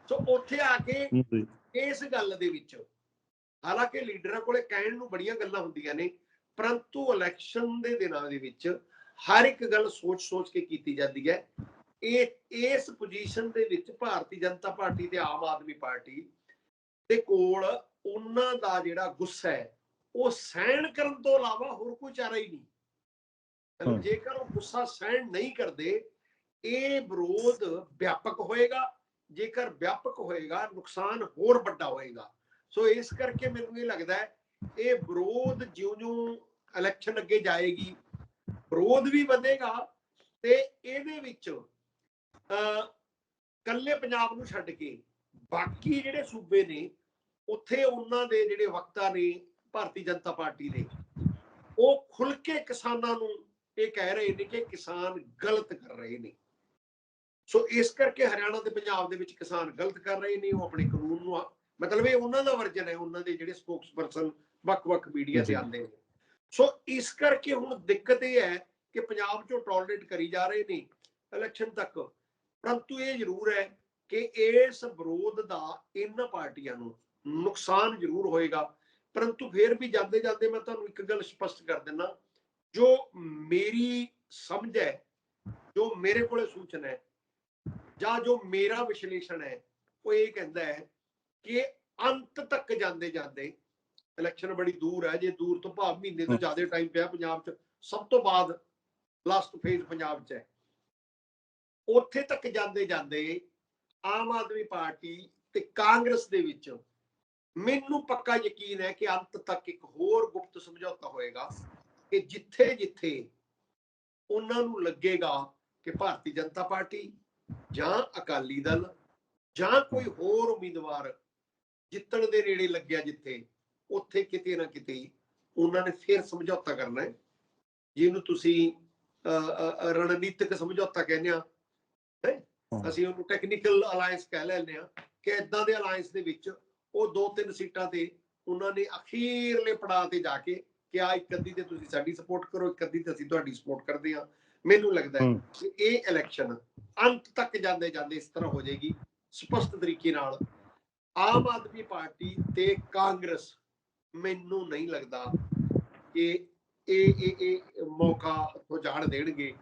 ਸੋ ਉੱਥੇ ਆ ਕੇ ਇਸ ਗੱਲ ਦੇ ਵਿੱਚ ਹਾਲਾਂਕਿ ਲੀਡਰਾਂ ਕੋਲੇ ਕਹਿਣ ਨੂੰ ਬੜੀਆਂ ਗੱਲਾਂ ਹੁੰਦੀਆਂ ਨੇ ਪਰੰਤੂ ਇਲੈਕਸ਼ਨ ਦੇ ਦਿਨਾਂ ਦੇ ਵਿੱਚ ਹਰ ਇੱਕ ਗੱਲ ਸੋਚ-ਸੋਚ ਕੇ ਕੀਤੀ ਜਾਂਦੀ ਹੈ। ਇਹ ਇਸ ਪੋਜੀਸ਼ਨ ਦੇ ਵਿੱਚ ਭਾਰਤੀ ਜਨਤਾ ਪਾਰਟੀ ਤੇ ਆਮ ਆਦਮੀ ਪਾਰਟੀ ਦੇ ਕੋਲ ਉਹਨਾਂ ਦਾ ਜਿਹੜਾ ਗੁੱਸਾ ਹੈ ਉਹ ਸਹਿਣ ਕਰਨ ਤੋਂ ਇਲਾਵਾ ਹੋਰ ਕੋਈ ਚਾਰਾ ਹੀ ਨਹੀਂ। ਜੇਕਰ ਉਹ ਗੁੱਸਾ ਸਹਿਣ ਨਹੀਂ ਕਰਦੇ ਇਹ ਵਿਰੋਧ ਵਿਆਪਕ ਹੋਏਗਾ ਜੇਕਰ ਵਿਆਪਕ ਹੋਏਗਾ ਨੁਕਸਾਨ ਹੋਰ ਵੱਡਾ ਹੋਏਗਾ ਸੋ ਇਸ ਕਰਕੇ ਮੈਨੂੰ ਇਹ ਲੱਗਦਾ ਹੈ ਇਹ ਵਿਰੋਧ ਜਿਉਂ-ਜਿਉਂ ਇਲੈਕਸ਼ਨ ਅੱਗੇ ਜਾਏਗੀ ਵਿਰੋਧ ਵੀ ਵਧੇਗਾ ਤੇ ਇਹਦੇ ਵਿੱਚ ਕੱਲੇ ਪੰਜਾਬ ਨੂੰ ਛੱਡ ਕੇ ਬਾਕੀ ਜਿਹੜੇ ਸੂਬੇ ਨੇ ਉੱਥੇ ਉਹਨਾਂ ਦੇ ਜਿਹੜੇ ਵਕਤਾ ਨੇ ਭਾਰਤੀ ਜਨਤਾ ਪਾਰਟੀ ਦੇ ਉਹ ਖੁੱਲ ਕੇ ਕਿਸਾਨਾਂ ਨੂੰ ਇਹ ਕਹਿ ਰਹੇ ਨੇ ਕਿ ਕਿਸਾਨ ਗਲਤ ਕਰ ਰਹੇ ਨੇ। ਸੋ ਇਸ ਕਰਕੇ ਹਰਿਆਣਾ ਤੇ ਪੰਜਾਬ ਦੇ ਵਿੱਚ ਕਿਸਾਨ ਗਲਤ ਕਰ ਰਹੇ ਨੇ ਉਹ ਆਪਣੇ ਕਾਨੂੰਨ ਨੂੰ ਮਤਲਬ ਇਹ ਉਹਨਾਂ ਦਾ ਵਰਜਨ ਹੈ ਉਹਨਾਂ ਦੇ ਜਿਹੜੇ ਸਪੋਕਸਪਰਸਨ ਵੱਖ-ਵੱਖ ਮੀਡੀਆ ਤੇ। ਆਉਂਦੇ ਨੇ। ਸੋ ਇਸ ਕਰਕੇ ਹੁਣ ਦਿੱਕਤ ਇਹ ਹੈ ਕਿ ਪੰਜਾਬ ਚੋਂ ਟੋਲਰੇਟ ਕਰੀ ਜਾ ਰਹੇ ਨੇ ਇਲੈਕਸ਼ਨ ਤੱਕ। ਪਰੰਤੂ ਇਹ ਜ਼ਰੂਰ ਹੈ ਕਿ ਇਸ ਵਿਰੋਧ ਦਾ ਇਹਨਾਂ ਪਾਰਟੀਆਂ ਨੂੰ ਨੁਕਸਾਨ ਜ਼ਰੂਰ ਹੋਏਗਾ ਪਰੰਤੂ ਫਿਰ ਵੀ ਜਾਂਦੇ ਜਾਂਦੇ ਮੈਂ ਤੁਹਾਨੂੰ ਇੱਕ ਗੱਲ ਸਪਸ਼ਟ ਕਰ ਦਿੰਦਾ ਜੋ ਮੇਰੀ ਸਮਝ ਹੈ ਜੋ ਮੇਰੇ ਕੋਲੇ ਸੂਚਨਾ ਹੈ ਜਾਂ ਜੋ ਮੇਰਾ ਵਿਸ਼ਲੇਸ਼ਣ ਹੈ ਉਹ ਇਹ ਕਹਿੰਦਾ ਹੈ ਕਿ ਅੰਤ ਤੱਕ ਜਾਂਦੇ ਜਾਂਦੇ ਇਲੈਕਸ਼ਨ ਬੜੀ ਦੂਰ ਹੈ ਜੇ ਦੂਰ ਤੋਂ ਭਾਵ ਮਹੀਨੇ ਤੋਂ। ਜ਼ਿਆਦਾ ਟਾਈਮ ਪਿਆ ਪੰਜਾਬ 'ਚ ਸਭ ਤੋਂ ਬਾਅਦ ਲਾਸਟ ਫੇਜ਼ ਪੰਜਾਬ 'ਚ ਹੈ ਉੱਥੇ ਤੱਕ ਜਾਂਦੇ ਜਾਂਦੇ ਆਮ ਆਦਮੀ ਪਾਰਟੀ ਤੇ ਕਾਂਗਰਸ ਦੇ ਵਿੱਚ ਮੈਨੂੰ ਪੱਕਾ ਯਕੀਨ ਹੈ ਕਿ ਅੰਤ ਤੱਕ ਇੱਕ ਹੋਰ ਗੁਪਤ ਸਮਝੌਤਾ ਹੋਏਗਾ ਕਿ ਜਿੱਥੇ ਜਿੱਥੇ ਉਹਨਾਂ ਨੂੰ ਲੱਗੇਗਾ ਕਿ ਭਾਰਤੀ ਜਨਤਾ ਪਾਰਟੀ ਜਾਂ ਅਕਾਲੀ ਦਲ ਜਾਂ ਕੋਈ ਹੋਰ ਉਮੀਦਵਾਰ ਜਿੱਤਣ ਦੇ ਨੇੜੇ ਲੱਗਿਆ ਜਿੱਥੇ ਉੱਥੇ ਕਿਤੇ ਨਾ ਕਿਤੇ ਉਹਨਾਂ ਨੇ ਫਿਰ ਸਮਝੌਤਾ ਕਰਨਾ ਹੈ। ਜਿਹਨੂੰ ਤੁਸੀਂ ਅਹ, ਰਣਨੀਤਿਕ ਸਮਝੌਤਾ ਕਹਿੰਦੇ ਆ ਅਸੀਂ ਉਹਨੂੰ ਟੈਕਨੀਕਲ ਅਲਾਈਅੰਸ ਕਹਿ ਲੈਂਦੇ ਆ ਕਿ ਇਦਾਂ ਦੇ ਅਲਾਈਅੰਸ ਦੇ ਵਿੱਚ ਉਹ ਦੋ ਤਿੰਨ ਸੀਟਾਂ ਤੇ ਉਹਨਾਂ ਨੇ ਅਖੀਰਲੇ ਪੜਾਅ ਤੇ ਜਾ ਕੇ ਕਿ ਆ ਇੱਕ ਅੱਧੀ ਤੇ ਤੁਸੀਂ ਸਾਡੀ ਸਪੋਰਟ ਕਰੋ ਇੱਕ ਅੱਧੀ ਤੇ ਅਸੀਂ ਤੁਹਾਡੀ ਸਪੋਰਟ ਕਰਦੇ ਆ ਮੈਨੂੰ ਲੱਗਦਾ ਹੈ। ਕਿ ਇਹ ਇਲੈਕਸ਼ਨ ਅੰਤ ਤੱਕ ਜਾਂਦੇ ਜਾਂਦੇ ਇਸ ਤਰ੍ਹਾਂ ਹੋ ਜਾਏਗੀ ਸਪਸ਼ਟ ਤਰੀਕੇ ਨਾਲ। ਆਮ ਆਦਮੀ ਪਾਰਟੀ ਤੇ ਕਾਂਗਰਸ ਮੈਨੂੰ ਨਹੀਂ ਲੱਗਦਾ ਕਿ ਇਹ ਇਹ ਇਹ ਮੌਕਾ ਤੋਂ ਜਾਣ ਦੇਣਗੇ।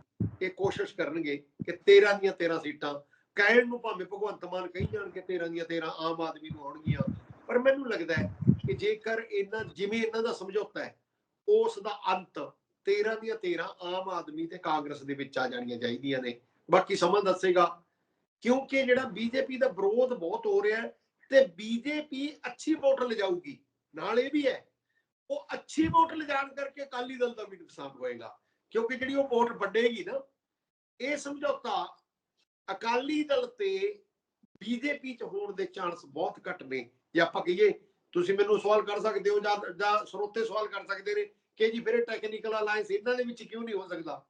ਇਹ ਕੋਸ਼ਿਸ਼ ਕਰਨਗੇ ਕਿ 13 ਦੀਆਂ 13 ਸੀਟਾਂ, ਕਹਿਣ ਨੂੰ ਭਾਵੇਂ ਭਗਵੰਤ ਮਾਨ ਕਹੀ ਜਾਣ ਕਿ 13 ਦੀਆਂ 13 ਆਮ ਆਦਮੀ ਨੂੰ ਆਉਣਗੀਆਂ, ਪਰ ਮੈਨੂੰ ਲੱਗਦਾ ਹੈ ਕਿ ਜੇਕਰ ਇਹਨਾਂ, ਜਿਵੇਂ ਇਹਨਾਂ ਦਾ ਸਮਝੌਤਾ ਹੈ, ਉਸ ਦਾ ਅੰਤ 13 ਦੀਆਂ 13 ਆਮ ਆਦਮੀ ਤੇ ਕਾਂਗਰਸ ਦੇ ਵਿੱਚ ਆ ਜਾਣੀਆਂ ਚਾਹੀਦੀਆਂ ਨੇ। ਬਾਕੀ ਸਮਾਂ ਦੱਸੇਗਾ, ਕਿਉਂਕਿ ਜਿਹੜਾ ਬੀਜੇਪੀ ਦਾ ਵਿਰੋਧ ਬਹੁਤ ਹੋ ਰਿਹਾ ਹੈ ਤੇ ਬੀਜੇਪੀ ਅੱਛੀ ਵੋਟ ਲਿਜਾਊਗੀ, ਨਾਲ ਇਹ ਵੀ ਹੈ, ਉਹ ਅੱਛੀ ਵੋਟ ਲਿਜਾਣ ਕਰਕੇ ਅਕਾਲੀ ਦਲ ਦਾ ਵੀ ਨੁਕਸਾਨ ਹੋਏਗਾ, ਕਿਉਂਕਿ ਜਿਹੜੀ ਉਹ ਵੋਟ ਵੱਡੇਗੀ ਨਾ ਇਹ ਸਮਝੌਤਾ ਅਕਾਲੀ ਦਲ ਤੇ ਬੀਜੇਪੀ ਚ ਹੋਣ ਦੇ ਚਾਂਸ ਬਹੁਤ ਘੱਟ ਨੇ। ਜੇ ਆਪਾਂ ਕਹੀਏ ਤੁਸੀਂ ਮੈਨੂੰ ਸਵਾਲ ਕਰ ਸਕਦੇ ਹੋ ਜਾਂ ਜਾਂ ਸਰੋਤੇ ਸਵਾਲ ਕਰ ਸਕਦੇ ਨੇ ਕਿ ਜੀ ਫਿਰ ਟੈਕਨੀਕਲ ਅਲਾਈਅੰਸ ਇਹਨਾਂ ਦੇ ਵਿੱਚ ਕਿਉਂ ਨਹੀਂ ਹੋ ਸਕਦਾ?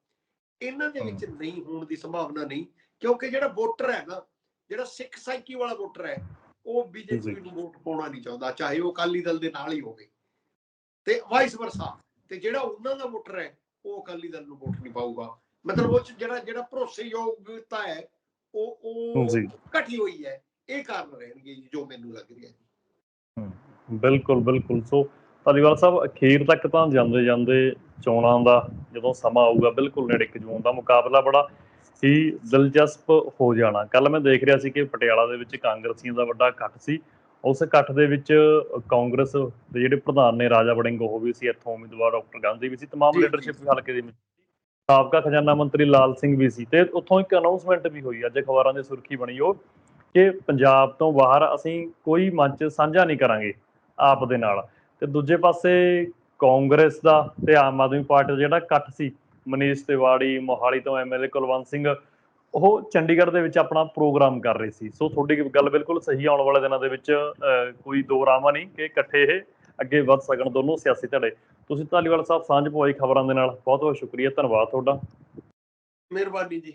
ਇਹਨਾਂ ਦੇ ਵਿੱਚ ਨਹੀਂ ਹੋਣ ਦੀ ਸੰਭਾਵਨਾ ਨਹੀਂ ਕਿਉਂਕਿ ਜਿਹੜਾ ਵੋਟਰ ਹੈ ਨਾ ਜਿਹੜਾ ਸਿੱਖ ਸਾਈਕੀ ਵਾਲਾ ਵੋਟਰ ਹੈ ਉਹ ਬੀਜੇਪੀ। ਨੂੰ ਵੋਟ ਪਾਉਣਾ ਨਹੀਂ ਚਾਹੁੰਦਾ ਚਾਹੇ ਉਹ ਅਕਾਲੀ ਦਲ ਦੇ ਨਾਲ ਹੀ ਹੋਵੇ। ਤੇ ਵਾਈਸ ਵਰਸਾ ਤੇ ਜਿਹੜਾ ਉਹਨਾਂ ਦਾ ਵੋਟਰ ਹੈ ਉਹ ਅਕਾਲੀ ਦਲ ਨੂੰ ਵੋਟ ਨਹੀਂ ਪਾਊਗਾ। ਮਤਲਬ ਉਹ ਜਿਹੜਾ ਜਿਹੜਾ ਭਰੋਸੇਯੋਗਤਾ ਹੈ ਉਹ ਉਹ ਘਟੀ ਹੋਈ ਹੈ। ਇਹ ਕਾਰਨ ਰਹਿਣਗੇ ਜੀ, ਮੈਨੂੰ ਲੱਗ ਰਿਹਾ ਹੈ ਬਿਲਕੁਲ ਬਿਲਕੁਲ। ਸੋ ਧਾਲੀਵਾਲ ਸਾਹਿਬ ਅਖੀਰ ਤੱਕ ਤਾਂ ਜਾਂਦੇ ਜਾਂਦੇ ਚੋਣਾਂ ਦਾ ਜਦੋਂ ਸਮਾਂ ਆਊਗਾ ਬਿਲਕੁਲ ਨੇੜੇ ਇੱਕ ਜੂਨ ਦਾ ਮੁਕਾਬਲਾ ਬੜਾ ਹੀ ਦਿਲਚਸਪ ਹੋ ਜਾਣਾ। ਕੱਲ ਮੈਂ ਦੇਖ ਰਿਹਾ ਸੀ ਕਿ ਪਟਿਆਲਾ ਦੇ ਵਿੱਚ ਕਾਂਗਰਸੀਆਂ ਦਾ ਵੱਡਾ ਇਕੱਠ ਸੀ। ਉਸ ਇਕੱਠ ਦੇ ਵਿੱਚ ਕਾਂਗਰਸ ਦੇ ਜਿਹੜੇ ਪ੍ਰਧਾਨ ਨੇ ਰਾਜਾ ਵੜਿੰਗ ਉਹ ਵੀ ਸੀ। ਇੱਥੋਂ ਉਮੀਦਵਾਰ ਡਾਕਟਰ ਗਾਂਧੀ ਵੀ ਸੀ। ਤਮਾਮ ਲੀਡਰਸ਼ਿਪ। ਹਲਕੇ ਦੇ ਵਿੱਚ ਸਾਬਕਾ ਖਜ਼ਾਨਾ ਮੰਤਰੀ ਲਾਲ ਸਿੰਘ ਵੀ ਸੀ ਤੇ ਉੱਥੋਂ ਇੱਕ ਅਨਾਉਂਸਮੈਂਟ ਵੀ ਹੋਈ, ਅੱਜ ਅਖਬਾਰਾਂ ਦੀ ਸੁਰਖੀ ਬਣੀ ਉਹ, ਕਿ ਪੰਜਾਬ ਤੋਂ ਬਾਹਰ ਅਸੀਂ ਕੋਈ ਮੰਚ ਸਾਂਝਾ ਨਹੀਂ ਕਰਾਂਗੇ ਆਪ ਦੇ ਨਾਲ। ਤੇ ਦੂਜੇ ਪਾਸੇ ਕਾਂਗਰਸ ਦਾ ਤੇ ਆਮ ਆਦਮੀ ਪਾਰਟੀ ਦਾ ਜਿਹੜਾ ਇਕੱਠ ਸੀ, ਮਨੀਸ਼ ਤਿਵਾੜੀ, ਮੋਹਾਲੀ ਤੋਂ ਐਮਐਲਏ ਕੁਲਵੰਤ ਸਿੰਘ, ਉਹ ਚੰਡੀਗੜ੍ਹ ਦੇ ਵਿੱਚ ਆਪਣਾ ਪ੍ਰੋਗਰਾਮ ਕਰ ਰਹੇ ਸੀ। ਸੋ ਤੁਹਾਡੀ ਗੱਲ ਬਿਲਕੁਲ ਸਹੀ ਆਉਣ ਵਾਲੇ ਦਿਨਾਂ ਦੇ ਵਿੱਚ ਕੋਈ ਦੋ ਰਾਮਾ ਨਹੀਂ ਕਿ ਇਕੱਠੇ ਇਹ ਅੱਗੇ ਵੱਧ ਸਕਣ ਦੋਨੋਂ ਸਿਆਸੀ ਧੜੇ। ਤੁਸੀਂ ਧਾਲੀਵਾਲ ਸਾਹਿਬ ਸਾਂਝ ਪਵਾਈ ਖਬਰਾਂ ਦੇ ਨਾਲ। ਬਹੁਤ ਬਹੁਤ ਸ਼ੁਕਰੀਆ ਧੰਨਵਾਦ ਤੁਹਾਡਾ। ਮਿਹਰਬਾਨੀ ਜੀ।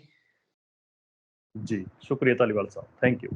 ਜੀ। ਸ਼ੁਕਰੀਆ ਧਾਲੀਵਾਲ ਸਾਹਿਬ। Thank you